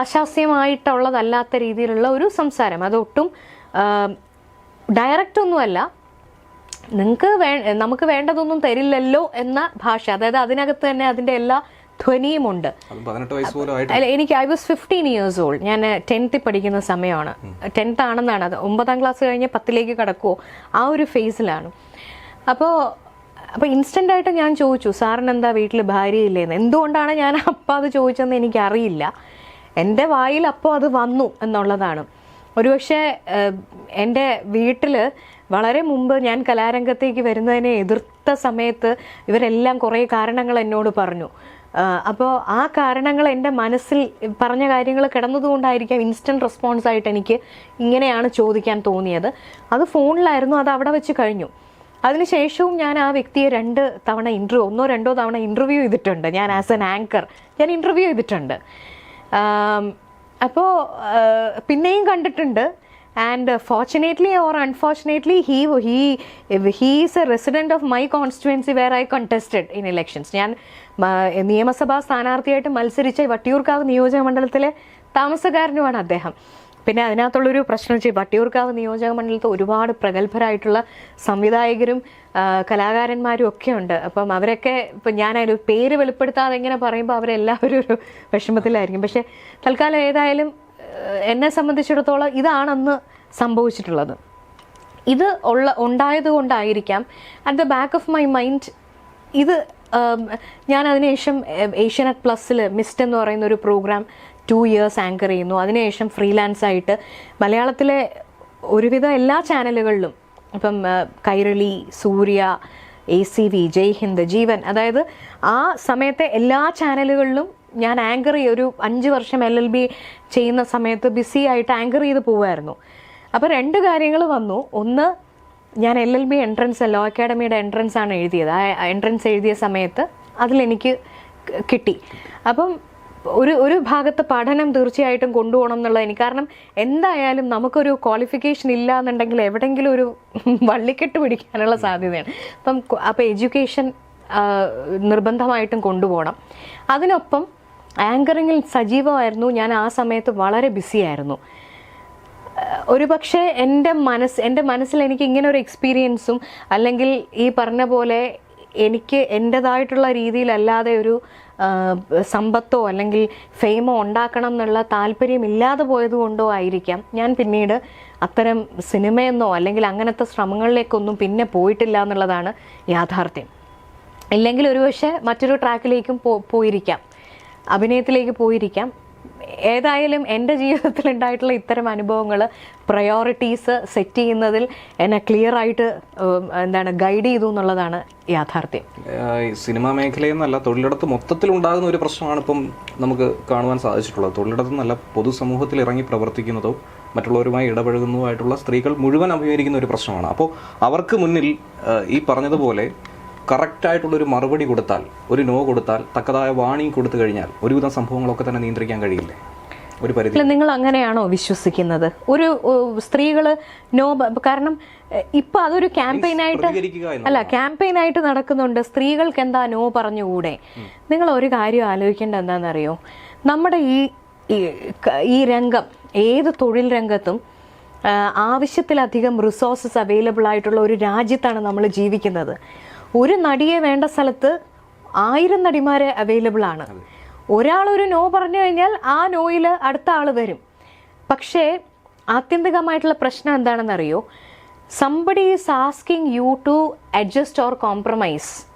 A: അശാസ്യമായിട്ടുള്ളതല്ലാത്ത രീതിയിലുള്ള ഒരു സംസാരം. അതൊട്ടും ഡയറക്റ്റ് ഒന്നുമല്ല. നിങ്ങൾക്ക് വേ നമുക്ക് വേണ്ടതൊന്നും തരില്ലല്ലോ എന്ന ഭാഷ അതായത് അതിനകത്ത് തന്നെ അതിന്റെ എല്ലാ ധ്വനിയുമുണ്ട് അല്ല എനിക്ക് I was fifteen years old ഞാൻ ടെൻത്തിൽ പഠിക്കുന്ന സമയമാണ്. ടെൻത്ത് ആണെന്നാണ്. അത് ഒമ്പതാം ക്ലാസ് കഴിഞ്ഞ് പത്തിലേക്ക് കടക്കുമോ ആ ഒരു ഫേസിലാണ് അപ്പോൾ അപ്പോൾ ഇൻസ്റ്റന്റ് ആയിട്ട് ഞാൻ ചോദിച്ചു സാറിന് എന്താ വീട്ടിൽ ഭാര്യയില്ലേന്ന് എന്തുകൊണ്ടാണ് ഞാൻ അപ്പം അത് ചോദിച്ചതെന്ന് എനിക്കറിയില്ല. എന്റെ വായിൽ അപ്പോൾ അത് വന്നു എന്നുള്ളതാണ്. ഒരുപക്ഷെ എന്റെ വീട്ടിൽ വളരെ മുമ്പ് ഞാൻ കലാരംഗത്തേക്ക് വരുന്നതിനെ എതിർത്ത സമയത്ത് ഇവരെല്ലാം കുറേ കാരണങ്ങൾ എന്നോട് പറഞ്ഞു. അപ്പോൾ ആ കാരണങ്ങൾ എന്റെ മനസ്സിൽ പറഞ്ഞ കാര്യങ്ങൾ കിടന്നതുകൊണ്ടായിരിക്കാം ഇൻസ്റ്റന്റ് റെസ്പോൺസ് ആയിട്ട് എനിക്ക് ഇങ്ങനെയാണ് ചോദിക്കാൻ തോന്നിയത്. അത് ഫോണിലായിരുന്നു അത് അവിടെ വെച്ച് കഴിഞ്ഞു. അതിനുശേഷവും ഞാൻ ആ വ്യക്തിയെ രണ്ട് തവണ ഇന്റർവ്യൂ ഒന്നോ രണ്ടോ തവണ ഇന്റർവ്യൂ ചെയ്തിട്ടുണ്ട്. ഞാൻ ആസ് എൻ ആങ്കർ ഞാൻ ഇന്റർവ്യൂ ചെയ്തിട്ടുണ്ട്. അപ്പോൾ പിന്നെയും കണ്ടിട്ടുണ്ട്. And fortunately or unfortunately he he he is a resident of my constituency where I contested in elections ഞാൻ നിയമസഭാ സ്ഥാനാർത്ഥിയായിട്ട് മത്സരിച്ച വട്ടിയൂർക്കാവ് നിയോജക മണ്ഡലത്തിലെ താമസക്കാരനുമാണ് അദ്ദേഹം. പിന്നെ അതിനകത്തുള്ളൊരു പ്രശ്നം വെച്ചാൽ വട്ടിയൂർക്കാവ് നിയോജക മണ്ഡലത്തിൽ ഒരുപാട് പ്രഗത്ഭരായിട്ടുള്ള സംവിധായകരും കലാകാരന്മാരും ഒക്കെ ഉണ്ട്. അപ്പം അവരൊക്കെ ഇപ്പം ഞാൻ പേര് വെളിപ്പെടുത്താതെ ഇങ്ങനെ പറയുമ്പോൾ അവരെല്ലാവരും ഒരു വിഷമത്തിലായിരിക്കും. പക്ഷേ തൽക്കാലം ഏതായാലും എന്നെ സംബന്ധിച്ചിടത്തോളം ഇതാണെന്ന് സംഭവിച്ചിട്ടുള്ളത്. ഇത് ഉള്ള ഉണ്ടായത് കൊണ്ടായിരിക്കാം. At the back of my mind ഇത് ഞാൻ അതിനുശേഷം ഏഷ്യനെറ്റ് ഏഷ്യാനെറ്റ് പ്ലസ്സിൽ മിസ്റ്റ് എന്ന് പറയുന്ന ഒരു പ്രോഗ്രാം ടു ഇയേഴ്സ് ആങ്കർ ചെയ്യുന്നു. അതിനുശേഷം ഫ്രീലാൻസ് ആയിട്ട് മലയാളത്തിലെ ഒരുവിധം എല്ലാ ചാനലുകളിലും ഇപ്പം Kairali Surya A C V Jai Hind Jeevan അതായത് ആ സമയത്തെ എല്ലാ ചാനലുകളിലും ഞാൻ ആങ്കർ ഒരു അഞ്ച് വർഷം എൽ എൽ ബി ചെയ്യുന്ന സമയത്ത് ബിസി ആയിട്ട് ആങ്കർ ചെയ്ത് പോവായിരുന്നു. അപ്പോൾ രണ്ട് കാര്യങ്ങൾ വന്നു. ഒന്ന് ഞാൻ L L B entrance law അക്കാഡമിയുടെ entrance ആണ് എഴുതിയത്. ആ എൻട്രൻസ് എഴുതിയ സമയത്ത് അതിലെനിക്ക് കിട്ടി. അപ്പം ഒരു ഒരു ഭാഗത്ത് പഠനം തീർച്ചയായിട്ടും കൊണ്ടുപോകണം എന്നുള്ളത് എനിക്ക്. കാരണം എന്തായാലും നമുക്കൊരു ക്വാളിഫിക്കേഷൻ ഇല്ല എന്നുണ്ടെങ്കിൽ എവിടെയെങ്കിലും ഒരു *laughs* വള്ളിക്കെട്ട് പിടിക്കാനുള്ള സാധ്യതയാണ്. അപ്പം അപ്പോൾ എഡ്യൂക്കേഷൻ നിർബന്ധമായിട്ടും കൊണ്ടുപോകണം. അതിനൊപ്പം ആങ്കറിങ്ങിൽ സജീവമായിരുന്നു. ഞാൻ ആ സമയത്ത് വളരെ ബിസിയായിരുന്നു ഒരു പക്ഷേ എന്റെ മനസ്സ് എന്റെ മനസ്സിൽ എനിക്ക് ഇങ്ങനെ ഒരു എക്സ്പീരിയൻസും അല്ലെങ്കിൽ ഈ പറഞ്ഞ പോലെ എനിക്ക് എന്റെതായിട്ടുള്ള രീതിയിലല്ലാതെ ഒരു സമ്പത്തോ അല്ലെങ്കിൽ ഫെയിമോ ഉണ്ടാക്കണം എന്നുള്ള താല്പര്യം ഇല്ലാതെ പോയതുകൊണ്ടോ ആയിരിക്കാം. ഞാൻ പിന്നീട് അത്തരം സിനിമയെന്നോ അല്ലെങ്കിൽ അങ്ങനത്തെ ശ്രമങ്ങളിലേക്കൊന്നും പിന്നെ പോയിട്ടില്ല എന്നുള്ളതാണ് യാഥാർത്ഥ്യം. ഇല്ലെങ്കിൽ ഒരുപക്ഷെ മറ്റൊരു ട്രാക്കിലേക്കും പോയിരിക്കാം. അഭിനയത്തിലേക്ക് പോയിരിക്കാം. ഏതായാലും എന്റെ ജീവിതത്തിൽ ഉണ്ടായിട്ടുള്ള ഇത്തരം അനുഭവങ്ങൾ പ്രയോറിറ്റീസ് സെറ്റ് ചെയ്യുന്നതിൽ എന്നെ ക്ലിയർ ആയിട്ട് എന്താണ് ഗൈഡ് ചെയ്തു എന്നുള്ളതാണ് യാഥാർത്ഥ്യം.
B: സിനിമാ മേഖലയെന്നല്ല തൊഴിലിടത്ത് മൊത്തത്തിൽ ഉണ്ടാകുന്ന ഒരു പ്രശ്നമാണ് ഇപ്പം നമുക്ക് കാണുവാൻ സാധിച്ചിട്ടുള്ളത്. തൊഴിലിടത്ത് നല്ല പൊതുസമൂഹത്തിൽ ഇറങ്ങി പ്രവർത്തിക്കുന്നതോ മറ്റുള്ളവരുമായി ഇടപഴകുന്നതുമായിട്ടുള്ള സ്ത്രീകൾ മുഴുവൻ അഭിമുഖീകരിക്കുന്ന ഒരു പ്രശ്നമാണ്. അപ്പോൾ അവർക്ക് മുന്നിൽ ഈ പറഞ്ഞതുപോലെ കറക്റ്റായിട്ടുള്ള ഒരു മറുപടി കൊടുത്താൽ ഒരു നോ കൊടുത്താൽ തക്കതായ വാണിംഗ് കൊടുത്തു കഴിഞ്ഞാൽ ഒരുവിധം സംഭവങ്ങളൊക്കെ തന്നെ നിയന്ത്രിക്കാൻ കഴിയില്ലേ? ഒരു പരിധി.
A: നിങ്ങൾ അങ്ങനെയാണോ വിശ്വസിക്കുന്നത്? ഒരു സ്ത്രീകൾ നോ കാരണം ഇപ്പൊ അതൊരു ക്യാമ്പയിനായിട്ട് അല്ല ക്യാമ്പയിനായിട്ട് നടക്കുന്നുണ്ട് സ്ത്രീകൾക്ക് എന്താ നോ പറഞ്ഞുകൂടെ? നിങ്ങൾ ഒരു കാര്യം ആലോചിക്കേണ്ട എന്താണെന്നറിയോ? നമ്മുടെ ഈ ഈ- രംഗം ഏത് തൊഴിൽ രംഗത്തും ആവശ്യത്തിലധികം റിസോഴ്സസ് അവൈലബിൾ ആയിട്ടുള്ള ഒരു രാജ്യത്താണ് നമ്മൾ ജീവിക്കുന്നത്. ഒരു നടിയെ വേണ്ട സ്ഥലത്ത് ആയിരം നടിമാരെ അവൈലബിൾ ആണ്. ഒരാൾ ഒരു നോ പറഞ്ഞു കഴിഞ്ഞാൽ ആ നോയിൽ അടുത്ത ആൾ വരും. പക്ഷേ ആത്യന്തികമായിട്ടുള്ള പ്രശ്നം എന്താണെന്നറിയോ? Somebody is asking you to adjust or compromise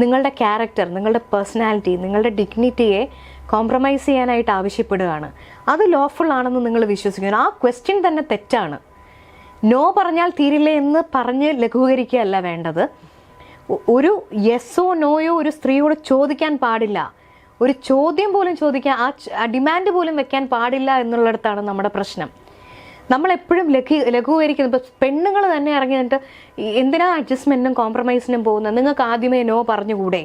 A: നിങ്ങളുടെ ക്യാരക്ടർ നിങ്ങളുടെ പേഴ്സണാലിറ്റി നിങ്ങളുടെ ഡിഗ്നിറ്റിയെ കോംപ്രമൈസ് ചെയ്യാനായിട്ട് ആവശ്യപ്പെടുകയാണ്. അത് ലോഫുൾ ആണെന്ന് നിങ്ങൾ വിശ്വസിക്കുന്നു. ആ ക്വസ്റ്റ്യൻ തന്നെ തെറ്റാണ്. നോ പറഞ്ഞാൽ തീരില്ല എന്ന് പറഞ്ഞ് ലഘൂകരിക്കുകയല്ല വേണ്ടത്. ഒരു യെസ്സോ നോയോ ഒരു സ്ത്രീയോട് ചോദിക്കാൻ പാടില്ല. ഒരു ചോദ്യം പോലും ചോദിക്കാൻ ആ ഡിമാൻഡ് പോലും വെക്കാൻ പാടില്ല എന്നുള്ളിടത്താണ് നമ്മുടെ പ്രശ്നം. നമ്മളെപ്പോഴും ലഘു ലഘൂകരിക്കുന്നത് ഇപ്പം പെണ്ണുങ്ങൾ തന്നെ ഇറങ്ങി നിന്നിട്ട് എന്തിനാ അഡ്ജസ്റ്റ്മെന്റിനും കോംപ്രമൈസിനും പോകുന്നത്? നിങ്ങൾക്ക് ആദ്യമേ നോ പറഞ്ഞുകൂടെ?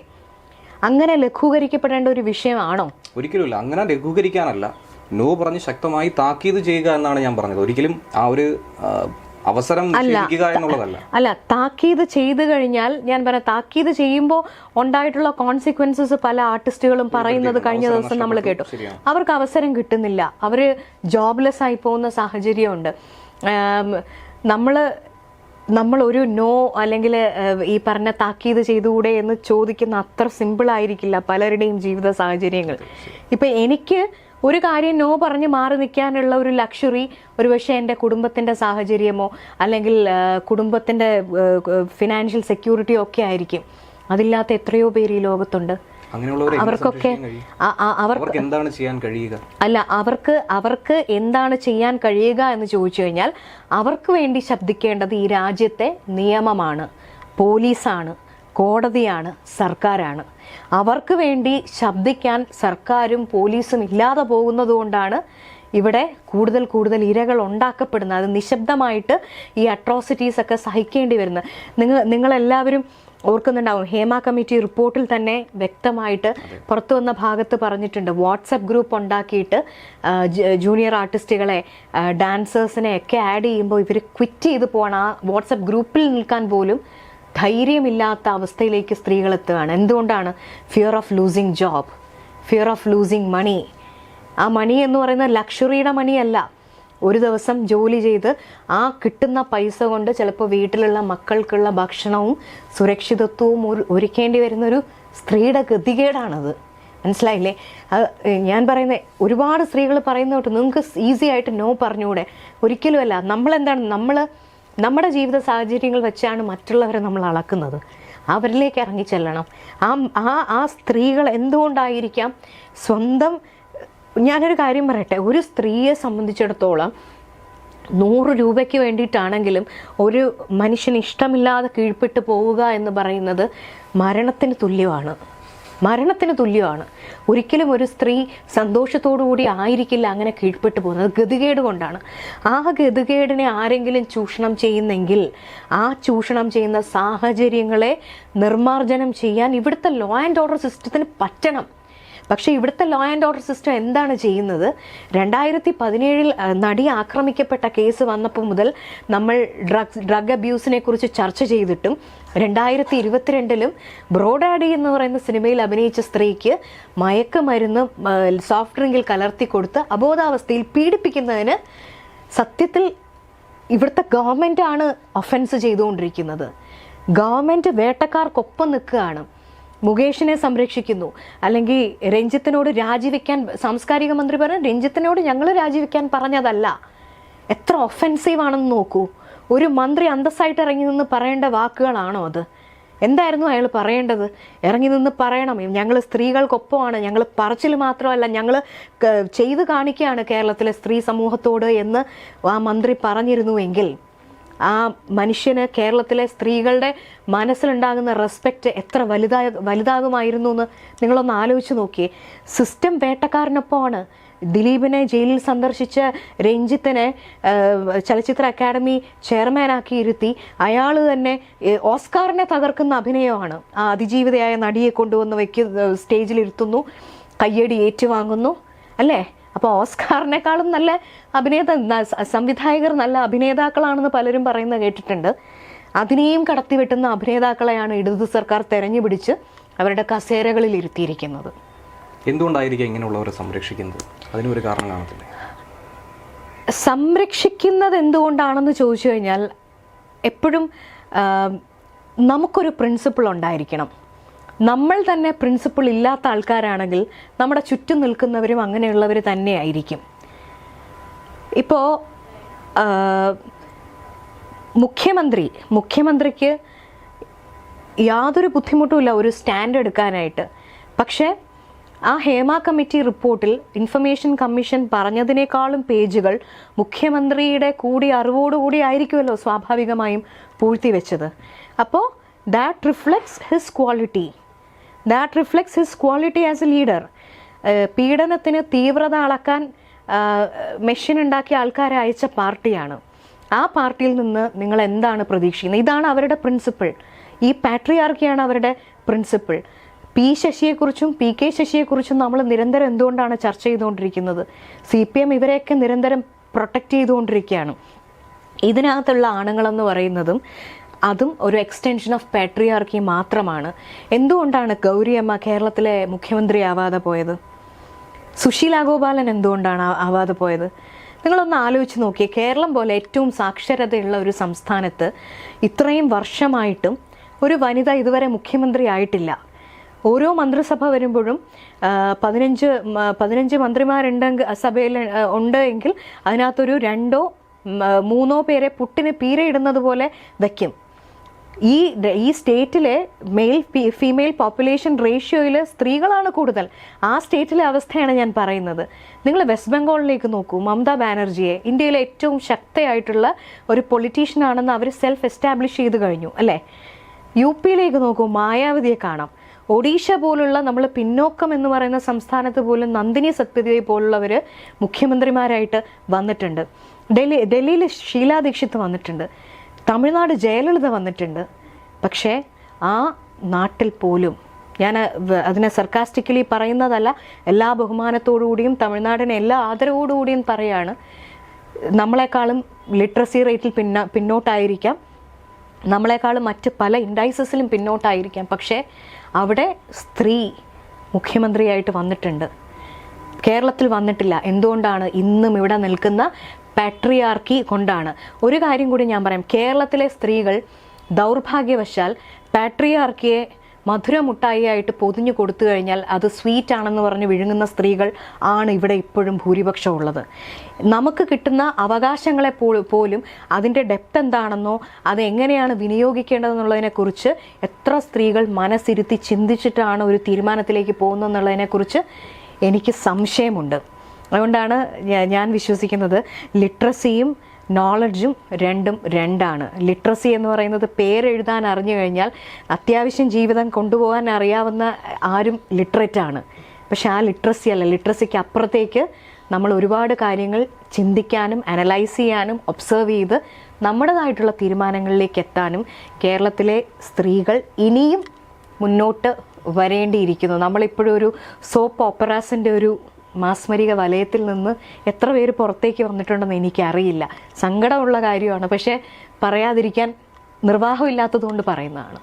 A: അങ്ങനെ ലഘൂകരിക്കപ്പെടേണ്ട ഒരു വിഷയമാണോ?
B: ഒരിക്കലുമില്ല. അങ്ങനെ ലഘൂകരിക്കാനല്ല. നോ പറഞ്ഞ് ശക്തമായി താക്കീത് ചെയ്യുക എന്നാണ് ഞാൻ പറഞ്ഞത്. ഒരിക്കലും ആ ഒരു അവസരം എന്നുള്ളതല്ല.
A: അല്ല താക്കീത് ചെയ്തു കഴിഞ്ഞാൽ ഞാൻ പറയാം താക്കീത് ചെയ്യുമ്പോൾ ഉണ്ടായിട്ടുള്ള കോൺസിക്വൻസസ് പല ആർട്ടിസ്റ്റുകളും പറയുന്നത് കഴിഞ്ഞ ദിവസം നമ്മൾ കേട്ടു. അവർക്ക് അവസരം കിട്ടുന്നില്ല. അവർ ജോബ്ലെസ് ആയി പോകുന്ന സാഹചര്യമുണ്ട്. നമ്മൾ നമ്മൾ ഒരു നോ അല്ലെങ്കിൽ ഈ പറഞ്ഞ താക്കീത് ചെയ്തുകൂടെ എന്ന് ചോദിക്കുന്ന അത്ര സിമ്പിൾ ആയിരിക്കില്ല പലരുടെയും ജീവിത സാഹചര്യങ്ങൾ. ഇപ്പം എനിക്ക് ഒരു കാര്യം നോ പറഞ്ഞ് മാറി നിൽക്കാനുള്ള ഒരു ലക്ഷറി ഒരുപക്ഷെ എന്റെ കുടുംബത്തിന്റെ സാഹചര്യമോ അല്ലെങ്കിൽ കുടുംബത്തിന്റെ ഫിനാൻഷ്യൽ സെക്യൂരിറ്റിയോ ഒക്കെ ആയിരിക്കും. അതില്ലാത്ത എത്രയോ പേര് ഈ ലോകത്തുണ്ട്. അവർക്കൊക്കെ
B: അവർക്ക് എന്താണ് ചെയ്യാൻ കഴിയുക?
A: അല്ല അവർക്ക് അവർക്ക് എന്താണ് ചെയ്യാൻ കഴിയുക എന്ന് ചോദിച്ചു കഴിഞ്ഞാൽ അവർക്ക് വേണ്ടി ശബ്ദിക്കേണ്ടത് ഈ രാജ്യത്തെ നിയമമാണ്. പോലീസാണ് കോടതിയാണ് സർക്കാരാണ്. അവർക്ക് വേണ്ടി ശബ്ദിക്കാൻ സർക്കാരും പോലീസും ഇല്ലാതെ പോകുന്നതുകൊണ്ടാണ് ഇവിടെ കൂടുതൽ കൂടുതൽ ഇരകൾ ഉണ്ടാക്കപ്പെടുന്നത്. അത് നിശബ്ദമായിട്ട് ഈ അട്രോസിറ്റീസ് ഒക്കെ സഹിക്കേണ്ടി വരുന്നത്. നിങ്ങൾ നിങ്ങളെല്ലാവരും ഓർക്കുന്നുണ്ടാവും ഹേമ കമ്മിറ്റി റിപ്പോർട്ടിൽ തന്നെ വ്യക്തമായിട്ട് പുറത്തു വന്ന ഭാഗത്ത് പറഞ്ഞിട്ടുണ്ട്. വാട്സപ്പ് ഗ്രൂപ്പ് ഉണ്ടാക്കിയിട്ട് ജൂനിയർ ആർട്ടിസ്റ്റുകളെ ഡാൻസേഴ്സിനെ ഒക്കെ ആഡ് ചെയ്യുമ്പോൾ ഇവർ ക്വിറ്റ് ചെയ്ത് പോകണം ആ വാട്സപ്പ് ഗ്രൂപ്പിൽ നിൽക്കാൻ പോലും ധൈര്യമില്ലാത്ത അവസ്ഥയിലേക്ക് സ്ത്രീകൾ എത്തുകയാണ്. എന്തുകൊണ്ടാണ്? Fear of losing job fear of losing money ആ മണി എന്ന് പറയുന്ന ലക്ഷറിയുടെ മണിയല്ല ഒരു ദിവസം ജോലി ചെയ്ത് ആ കിട്ടുന്ന പൈസ കൊണ്ട് ചിലപ്പോൾ വീട്ടിലുള്ള മക്കൾക്കുള്ള ഭക്ഷണവും സുരക്ഷിതത്വവും ഒരു- ഒരുക്കേണ്ടി വരുന്നൊരു സ്ത്രീയുടെ ഗതികേടാണത്. മനസ്സിലായില്ലേ? ഞാൻ പറയുന്നത് ഒരുപാട് സ്ത്രീകൾ പറയുന്ന തൊട്ട് നിങ്ങൾക്ക് ഈസി ആയിട്ട് നോ പറഞ്ഞുകൂടെ? ഒരിക്കലുമല്ല. നമ്മളെന്താണ്? നമ്മൾ നമ്മുടെ ജീവിത സാഹചര്യങ്ങൾ വെച്ചാണ് മറ്റുള്ളവരെ നമ്മൾ അളക്കുന്നത്. അവരിലേക്ക് ഇറങ്ങിച്ചെല്ലണം ആ ആ ആ സ്ത്രീകൾ എന്തുകൊണ്ടായിരിക്കാം സ്വന്തം ഞാനൊരു കാര്യം പറയട്ടെ. ഒരു സ്ത്രീയെ സംബന്ധിച്ചിടത്തോളം നൂറ് രൂപയ്ക്ക് വേണ്ടിയിട്ടാണെങ്കിലും ഒരു മനുഷ്യന് ഇഷ്ടമില്ലാതെ കീഴ്പ്പെട്ട് പോവുക എന്ന് പറയുന്നത് മരണത്തിന് തുല്യമാണ്. മരണത്തിന് തുല്യമാണ്. ഒരിക്കലും ഒരു സ്ത്രീ സന്തോഷത്തോടു കൂടി ആയിരിക്കില്ല അങ്ങനെ കീഴ്പ്പെട്ടു പോകുന്നത്. ഗതികേട് കൊണ്ടാണ്. ആ ഗതികേടിനെ ആരെങ്കിലും ചൂഷണം ചെയ്യുന്നെങ്കിൽ ആ ചൂഷണം ചെയ്യുന്ന സാഹചര്യങ്ങളെ നിർമ്മാർജനം ചെയ്യാൻ ഇവിടുത്തെ ലോ ആൻഡ് ഓർഡർ സിസ്റ്റത്തിന് പറ്റണം. പക്ഷേ ഇവിടുത്തെ ലോ ആൻഡ് ഓർഡർ സിസ്റ്റം എന്താണ് ചെയ്യുന്നത്? രണ്ടായിരത്തി പതിനേഴിൽ നടി ആക്രമിക്കപ്പെട്ട കേസ് വന്നപ്പോൾ മുതൽ നമ്മൾ ഡ്രഗ്സ് ഡ്രഗ് അബ്യൂസിനെ കുറിച്ച് ചർച്ച ചെയ്തിട്ടും രണ്ടായിരത്തി ഇരുപത്തിരണ്ടിലും ബ്രോഡാഡി എന്ന് പറയുന്ന സിനിമയിൽ അഭിനയിച്ച സ്ത്രീക്ക് മയക്കുമരുന്ന് സോഫ്റ്റ് ഡ്രിങ്കിൽ കലർത്തി കൊടുത്ത് അബോധാവസ്ഥയിൽ പീഡിപ്പിക്കുന്നതിന് സത്യത്തിൽ ഇവിടുത്തെ ഗവൺമെന്റ് ആണ് ഒഫൻസ് ചെയ്തുകൊണ്ടിരിക്കുന്നത്. ഗവൺമെന്റ് വേട്ടക്കാർക്കൊപ്പം നിൽക്കുകയാണ്. മുകേഷിനെ സംരക്ഷിക്കുന്നു. അല്ലെങ്കിൽ രഞ്ജിത്തിനോട് രാജിവെക്കാൻ സാംസ്കാരിക മന്ത്രി പറഞ്ഞു രഞ്ജിത്തിനോട് ഞങ്ങൾ രാജിവെക്കാൻ പറഞ്ഞതല്ല. എത്ര ഒഫൻസീവ് ആണെന്ന് നോക്കൂ. ഒരു മന്ത്രി അന്തസ്സായിട്ട് ഇറങ്ങി നിന്ന് പറയേണ്ട വാക്കുകളാണോ അത്? എന്തായിരുന്നു അയാൾ പറയേണ്ടത്? ഇറങ്ങി നിന്ന് പറയണം. ഞങ്ങൾ സ്ത്രീകൾക്കൊപ്പമാണ്. ഞങ്ങൾ പറച്ചിൽ മാത്രമല്ല. ഞങ്ങൾ ചെയ്തു കാണിക്കുകയാണ് കേരളത്തിലെ സ്ത്രീ സമൂഹത്തോട് എന്ന് ആ മന്ത്രി പറഞ്ഞിരുന്നുവെങ്കിൽ ആ മനുഷ്യന് കേരളത്തിലെ സ്ത്രീകളുടെ മനസ്സിലുണ്ടാകുന്ന റെസ്പെക്റ്റ് എത്ര വലുതായ വലുതാകുമായിരുന്നു എന്ന് നിങ്ങളൊന്ന് ആലോചിച്ച് നോക്കിയേ. സിസ്റ്റം വേട്ടക്കാരനൊപ്പമാണ്. ദിലീപിനെ ജയിലിൽ സന്ദർശിച്ച രഞ്ജിത്തിനെ ചലച്ചിത്ര അക്കാദമി ചെയർമാനാക്കി ഇരുത്തി അയാൾ തന്നെ ഓസ്കാറിനെ തകർക്കുന്ന അഭിനയമാണ്. ആ അതിജീവിതയായ നടിയെ കൊണ്ടുവന്ന് വയ്ക്കു സ്റ്റേജിൽ ഇരുത്തുന്നു കയ്യടി ഏറ്റുവാങ്ങുന്നു. അല്ലേ? അപ്പോൾ ഓസ്കാറിനേക്കാളും നല്ല അഭിനേത സംവിധായകർ നല്ല അഭിനേതാക്കളാണെന്ന് പലരും പറയുന്നത് കേട്ടിട്ടുണ്ട്. അതിനെയും കടത്തിവെട്ടുന്ന അഭിനേതാക്കളെയാണ് ഇടതു സർക്കാർ തെരഞ്ഞു പിടിച്ച് അവരുടെ കസേരകളിൽ ഇരുത്തിയിരിക്കുന്നത്.
B: എന്തുകൊണ്ടായിരിക്കും ഇങ്ങനെയുള്ളവരെ സംരക്ഷിക്കുന്നത്? അതിനൊരു കാരണം കാണത്തില്ലേ?
A: സംരക്ഷിക്കുന്നത് എന്തുകൊണ്ടാണെന്ന് ചോദിച്ചു കഴിഞ്ഞാൽ എപ്പോഴും നമുക്കൊരു പ്രിൻസിപ്പിൾ ഉണ്ടായിരിക്കണം. നമ്മൾ തന്നെ പ്രിൻസിപ്പിൾ ഇല്ലാത്ത ആൾക്കാരാണെങ്കിൽ നമ്മുടെ ചുറ്റും നിൽക്കുന്നവരും അങ്ങനെയുള്ളവർ തന്നെയായിരിക്കും. ഇപ്പോൾ മുഖ്യമന്ത്രി മുഖ്യമന്ത്രിക്ക് യാതൊരു ബുദ്ധിമുട്ടുമില്ല ഒരു സ്റ്റാൻഡ് എടുക്കാനായിട്ട്. പക്ഷേ ആ ഹേമ കമ്മിറ്റി റിപ്പോർട്ടിൽ ഇൻഫർമേഷൻ കമ്മീഷൻ പറഞ്ഞതിനേക്കാളും പേജുകൾ മുഖ്യമന്ത്രിയുടെ കൂടി അറിവോടുകൂടി ആയിരിക്കുമല്ലോ സ്വാഭാവികമായും പൂഴ്ത്തിവെച്ചത്. അപ്പോൾ that reflects his quality that reflects his quality as a leader പീഡനത്തിന് തീവ്രത അളക്കാൻ മെഷീൻ ഉണ്ടാക്കിയ ആൾക്കാരെ അയച്ച പാർട്ടിയാണ്. ആ പാർട്ടിയിൽ നിന്ന് നിങ്ങൾ എന്താണ് പ്രതീക്ഷിക്കുന്നത്? ഇതാണ് അവരുടെ പ്രിൻസിപ്പിൾ ഈ പാട്രിയാർക്കിയാണ് അവരുടെ പ്രിൻസിപ്പിൾ പി ശശിയെക്കുറിച്ചും പി കെ ശശിയെക്കുറിച്ചും നമ്മൾ നിരന്തരം എന്തുകൊണ്ടാണ് ചർച്ച ചെയ്തുകൊണ്ടിരിക്കുന്നത്? സി പി എം ഇവരെയൊക്കെ നിരന്തരം പ്രൊട്ടക്റ്റ് ചെയ്തുകൊണ്ടിരിക്കുകയാണ്. ഇതിനകത്തുള്ള ആണുങ്ങളെന്ന് പറയുന്നതും അതും ഒരു എക്സ്റ്റൻഷൻ ഓഫ് പാട്രിയാർക്കി മാത്രമാണ്. എന്തുകൊണ്ടാണ് ഗൗരിയമ്മ കേരളത്തിലെ മുഖ്യമന്ത്രി ആവാതെ പോയത്? സുശീല ഗോപാലൻ എന്തുകൊണ്ടാണ് ആവാതെ പോയത്? നിങ്ങളൊന്ന് ആലോചിച്ച് നോക്കിയേ കേരളം പോലെ ഏറ്റവും സാക്ഷരതയുള്ള ഒരു സംസ്ഥാനത്ത് ഇത്രയും വർഷമായിട്ടും ഒരു വനിത ഇതുവരെ മുഖ്യമന്ത്രി ആയിട്ടില്ല. ഓരോ മന്ത്രിസഭ വരുമ്പോഴും പതിനഞ്ച് പതിനഞ്ച് മന്ത്രിമാരുണ്ടെങ്കിൽ സഭയിൽ ഉണ്ട് എങ്കിൽ അതിനകത്തൊരു രണ്ടോ മൂന്നോ പേരെ പുട്ടിന് പീരയിടുന്നത് പോലെ വയ്ക്കും ഈ ഈ സ്റ്റേറ്റിലെ മെയിൽ ഫീമെയിൽ പോപ്പുലേഷൻ റേഷ്യോയിൽ സ്ത്രീകളാണ് കൂടുതൽ. ആ സ്റ്റേറ്റിലെ അവസ്ഥയാണ് ഞാൻ പറയുന്നത്. നിങ്ങൾ വെസ്റ്റ് ബംഗാളിലേക്ക് നോക്കൂ. മമതാ ബാനർജിയെ ഇന്ത്യയിലെ ഏറ്റവും ശക്തയായിട്ടുള്ള ഒരു പൊളിറ്റീഷ്യൻ ആണെന്ന് അവർ സെൽഫ് എസ്റ്റാബ്ലിഷ് ചെയ്ത് കഴിഞ്ഞു അല്ലേ? യു പിയിലേക്ക് നോക്കൂ. മായാവതിയെ കാണാം. ഒഡീഷ പോലുള്ള നമ്മൾ പിന്നോക്കം എന്ന് പറയുന്ന സംസ്ഥാനത്ത് പോലും നന്ദിനി സത്യദേവ് പോലുള്ളവർ മുഖ്യമന്ത്രിമാരായിട്ട് വന്നിട്ടുണ്ട്. ഡൽഹി ഡൽഹിയിൽ ഷീലാ ദീക്ഷിത് വന്നിട്ടുണ്ട്. തമിഴ്നാട് ജയലളിത വന്നിട്ടുണ്ട്. പക്ഷേ ആ നാട്ടിൽ പോലും ഞാൻ അതിനെ സർക്കാസ്റ്റിക്കലി പറയുന്നതല്ല എല്ലാ ബഹുമാനത്തോടുകൂടിയും തമിഴ്നാടിനെ എല്ലാ ആദരവോടുകൂടിയും പറയാണ്. നമ്മളെക്കാളും ലിറ്ററസി റേറ്റിൽ പിന്ന പിന്നോട്ടായിരിക്കാം. നമ്മളെക്കാളും മറ്റ് പല ഇൻഡൈസസിലും പിന്നോട്ടായിരിക്കാം. പക്ഷേ അവിടെ സ്ത്രീ മുഖ്യമന്ത്രിയായിട്ട് വന്നിട്ടുണ്ട്. കേരളത്തിൽ വന്നിട്ടില്ല. എന്തുകൊണ്ടാണ് ഇന്നും ഇവിടെ നിൽക്കുന്ന പാട്രിയാർക്കി കൊണ്ടാണ്. ഒരു കാര്യം കൂടി ഞാൻ പറയാം. കേരളത്തിലെ സ്ത്രീകൾ ദൗർഭാഗ്യവശാൽ പാട്രിയാർക്കിയെ മധുരമുട്ടായിയായിട്ട് പൊതിഞ്ഞു കൊടുത്തു കഴിഞ്ഞാൽ അത് സ്വീറ്റ് ആണെന്ന് പറഞ്ഞ് വിഴുങ്ങുന്ന സ്ത്രീകൾ ആണ് ഇവിടെ ഇപ്പോഴും ഭൂരിപക്ഷം ഉള്ളത് നമുക്ക് കിട്ടുന്ന അവകാശങ്ങളെ പോലും അതിന്റെ ഡെപ്ത് എന്താണെന്നോ അത് എങ്ങനെയാണ് വിനിയോഗിക്കേണ്ടതെന്നുള്ളതിനെക്കുറിച്ച് എത്ര സ്ത്രീകൾ മനസ്സിരുത്തി ചിന്തിച്ചിട്ടാണ് ഒരു തീരുമാനത്തിലേക്ക് പോകുന്നതെന്നുള്ളതിനെക്കുറിച്ച് എനിക്ക് സംശയമുണ്ട്. അതുകൊണ്ടാണ് ഞാൻ വിശ്വസിക്കുന്നത് ലിറ്ററസിയും നോളജും രണ്ടും രണ്ടാണ്. ലിറ്ററസി എന്ന് പറയുന്നത് പേരെഴുതാൻ അറിഞ്ഞു കഴിഞ്ഞാൽ അത്യാവശ്യം ജീവിതം കൊണ്ടുപോകാൻ അറിയാവുന്ന ആരും ലിറ്ററേറ്റ് ആണ്. പക്ഷെ ആ ലിറ്ററസി അല്ല ലിറ്ററസിക്ക് അപ്പുറത്തേക്ക് നമ്മൾ ഒരുപാട് കാര്യങ്ങൾ ചിന്തിക്കാനും അനലൈസ് ചെയ്യാനും ഒബ്സർവ് ചെയ്ത് നമ്മുടേതായിട്ടുള്ള തീരുമാനങ്ങളിലേക്ക് എത്താനും കേരളത്തിലെ സ്ത്രീകൾ ഇനിയും മുന്നോട്ട് വരേണ്ടിയിരിക്കുന്നു. നമ്മളിപ്പോഴും ഒരു സോപ്പ് ഓപ്പറാസിന്റെ ഒരു മാസ്മരിക വലയത്തിൽ നിന്ന് എത്ര പേര് പുറത്തേക്ക് വന്നിട്ടുണ്ടെന്ന് എനിക്കറിയില്ല. സങ്കടമുള്ള കാര്യമാണ്. പക്ഷേ പറയാതിരിക്കാൻ നിർവാഹമില്ലാത്തതുകൊണ്ട് പറയുന്നതാണ്.